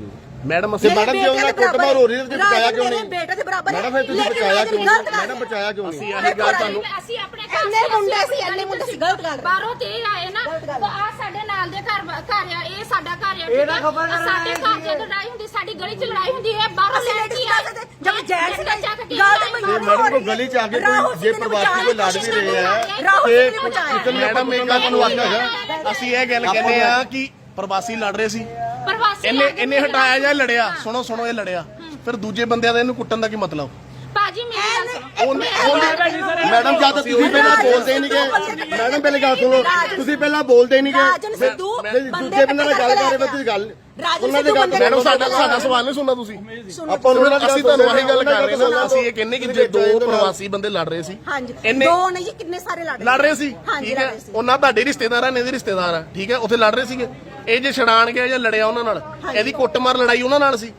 ਮੈਡਮ ਅਸੀਂ ਮੈਡਮ ਜੇ ਉਹਨਾਂ ਕੁੱਟਮਾਰ ਹੋ ਰਹੀ ਹੈ। ਤੇ ਬਚਾਇਆ। ਕਿਉਂ ਨਹੀਂ? ਬੇਟੇ ਦੇ ਬਰਾਬਰ ਹੈ। ਮੈਡਮ ਫਿਰ ਤੁਸੀਂ ਬਚਾਇਆ ਕਿਉਂ ਗਲਤ ਨਹੀਂ ਗੱਲ ਮੈਡਮ ਬਚਾਇਆ ਕਿਉਂ ਨਹੀਂ? ਇਹੀ ਗੱਲ ਤੁਹਾਨੂੰ ਅਸੀਂ ਆਪਣੇ ਇੰਨੇ ਮੁੰਡੇ ਸੀ ਇੰਨੇ ਮੁੰਡੇ ਸੀ ਗਲਤ ਗੱਲ। ਬਾਹਰੋਂ ਤੇ ਇਹ ਆਏ ਨਾ ਗਲਤ। ਤਾਂ ਆ ਸਾਡੇ ਨਾਲ ਦੇ ਘਰ ਘਰ ਆ ਇਹ ਸਾਡਾ ਘਰ ਆ ਇਹਦਾ ਖਬਰ ਸਾਡੇ ਘਰ 'ਚ ਲੜਾਈ ਹੁੰਦੀ ਸਾਡੀ ਗਲੀ 'ਚ ਲੜਾਈ ਹੁੰਦੀ ਹੈ ਬਾਹਰੋਂ ਅਸੀਂ ਲੈ ਕੇ ਸਕਦੇ ਜਦ ਜੈਲ ਸੀ ਚੱਕ ਕੇ ਗੱਲ ਆਏ। ਮੈਨੂੰ ਮੈਡਮ ਕੋ ਗਲੀ ਚ ਆ ਕੇ ਕੋਈ ਜੇ ਪ੍ਰਵਾਸੀ ਕੋਈ ਲੜ ਵੀ ਰਹੇ ਰਾਹੁਲ ਤੇ ਸਿੰਘ ਨੇ ਬਚਾਇਆ। ਕਿਸੇ ਨੂੰ ਮੈਡਮ ਇੱਕ ਗੱਲ ਤੁਹਾਨੂੰ ਆਖਦਾ ਅਸੀਂ ਇਹ ਗੱਲ ਕਹਿੰਦੇ ਆ ਕਿ ਪ੍ਰਵਾਸੀ ਲੜ ਰਹੇ ਸੀ। ਪ੍ਰਵਾਸੀ ਇਹਨੇ ਇਹਨੇ ਹਟਾਇਆ ਜਾਂ। ਲੜਿਆ? ਸੁਣੋ ਸੁਣੋ ਇਹ ਲੜਿਆ। ਫਿਰ ਦੂਜੇ ਬੰਦਿਆਂ ਦਾ ਇਹਨੂੰ ਕੁੱਟਣ ਦਾ ਕੀ ਮਤਲਬ? ਭਾਜੀ ਮੇਰੀ ਗੱਲ ਸੁਣੋ। ਉਹਨੇ ਉਹਨੇ ਮੈਡਮ ਜਦ ਤੁਸੀਂ ਪਹਿਲਾਂ ਬੋਲਦੇ ਹੀ ਨਹੀਂ ਗਏ ਮੈਡਮ ਪਹਿਲੇ ਗੱਲ ਸੁਣੋ। ਤੁਸੀਂ ਪਹਿਲਾਂ ਬੋਲਦੇ ਹੀ ਨਹੀਂ ਰਾਜਨ ਗਏ ਸਿੱਧੂ ਦੂਜੇ ਬੰਦੇ ਨਾਲ ਗੱਲ ਕਰ ਰਹੇ ਹੋ ਤੁਸੀਂ ਗੱਲ ਰਾਜਨ ਉਹਨਾਂ ਦੀ ਸਿੱਧੂ ਗੱਲ ਬੰਦੇ ਮੈਡਮ ਸਾਡਾ ਸਾਡਾ ਸਵਾਲ ਨਹੀਂ ਸੁਣਨਾ ਤੁਸੀਂ। ਆਪਾਂ ਉਹਨਾਂ ਨਾਲ ਅਸੀਂ ਤੁਹਾਨੂੰ ਆਹੀ ਗੱਲ ਕਰ ਰਹੇ ਹਾਂ। ਅਸੀਂ ਇਹ ਕਹਿੰਦੇ ਕਿ ਜੇ ਦੋ ਪ੍ਰਵਾਸੀ ਬੰਦੇ ਲੜ ਰਹੇ ਸੀ ਹਾਂਜੀ ਇਹਨੇ ਦੋ ਨਹੀਂ ਜੀ ਕਿੰਨੇ ਸਾਰੇ ਲੜ ਲੜ ਰਹੇ ਸੀ? ਹਾਂਜੀ ਠੀਕ ਲੜ ਹੈ? ਰਹੇ ਸੀ। ਉਹਨਾਂ ਤੁਹਾਡੇ ਰਿਸ਼ਤੇਦਾਰ ਆ ਨੇ ਇਹਦੇ ਰਿਸ਼ਤੇਦਾਰ ਆ। ਠੀਕ ਹੈ? ਉੱਥੇ ਲੜ ਰਹੇ ਸੀਗੇ। ਇਹ ਜੇ ਛੜਾਣ ਗਿਆ ਜਾਂ ਲੜਿਆ ਉਹਨਾਂ ਨਾਲ ਇਹਦੀ ਕੁੱਟਮਾਰ ਲੜਾਈ ਉਹਨਾਂ ਨਾਲ ਸੀ।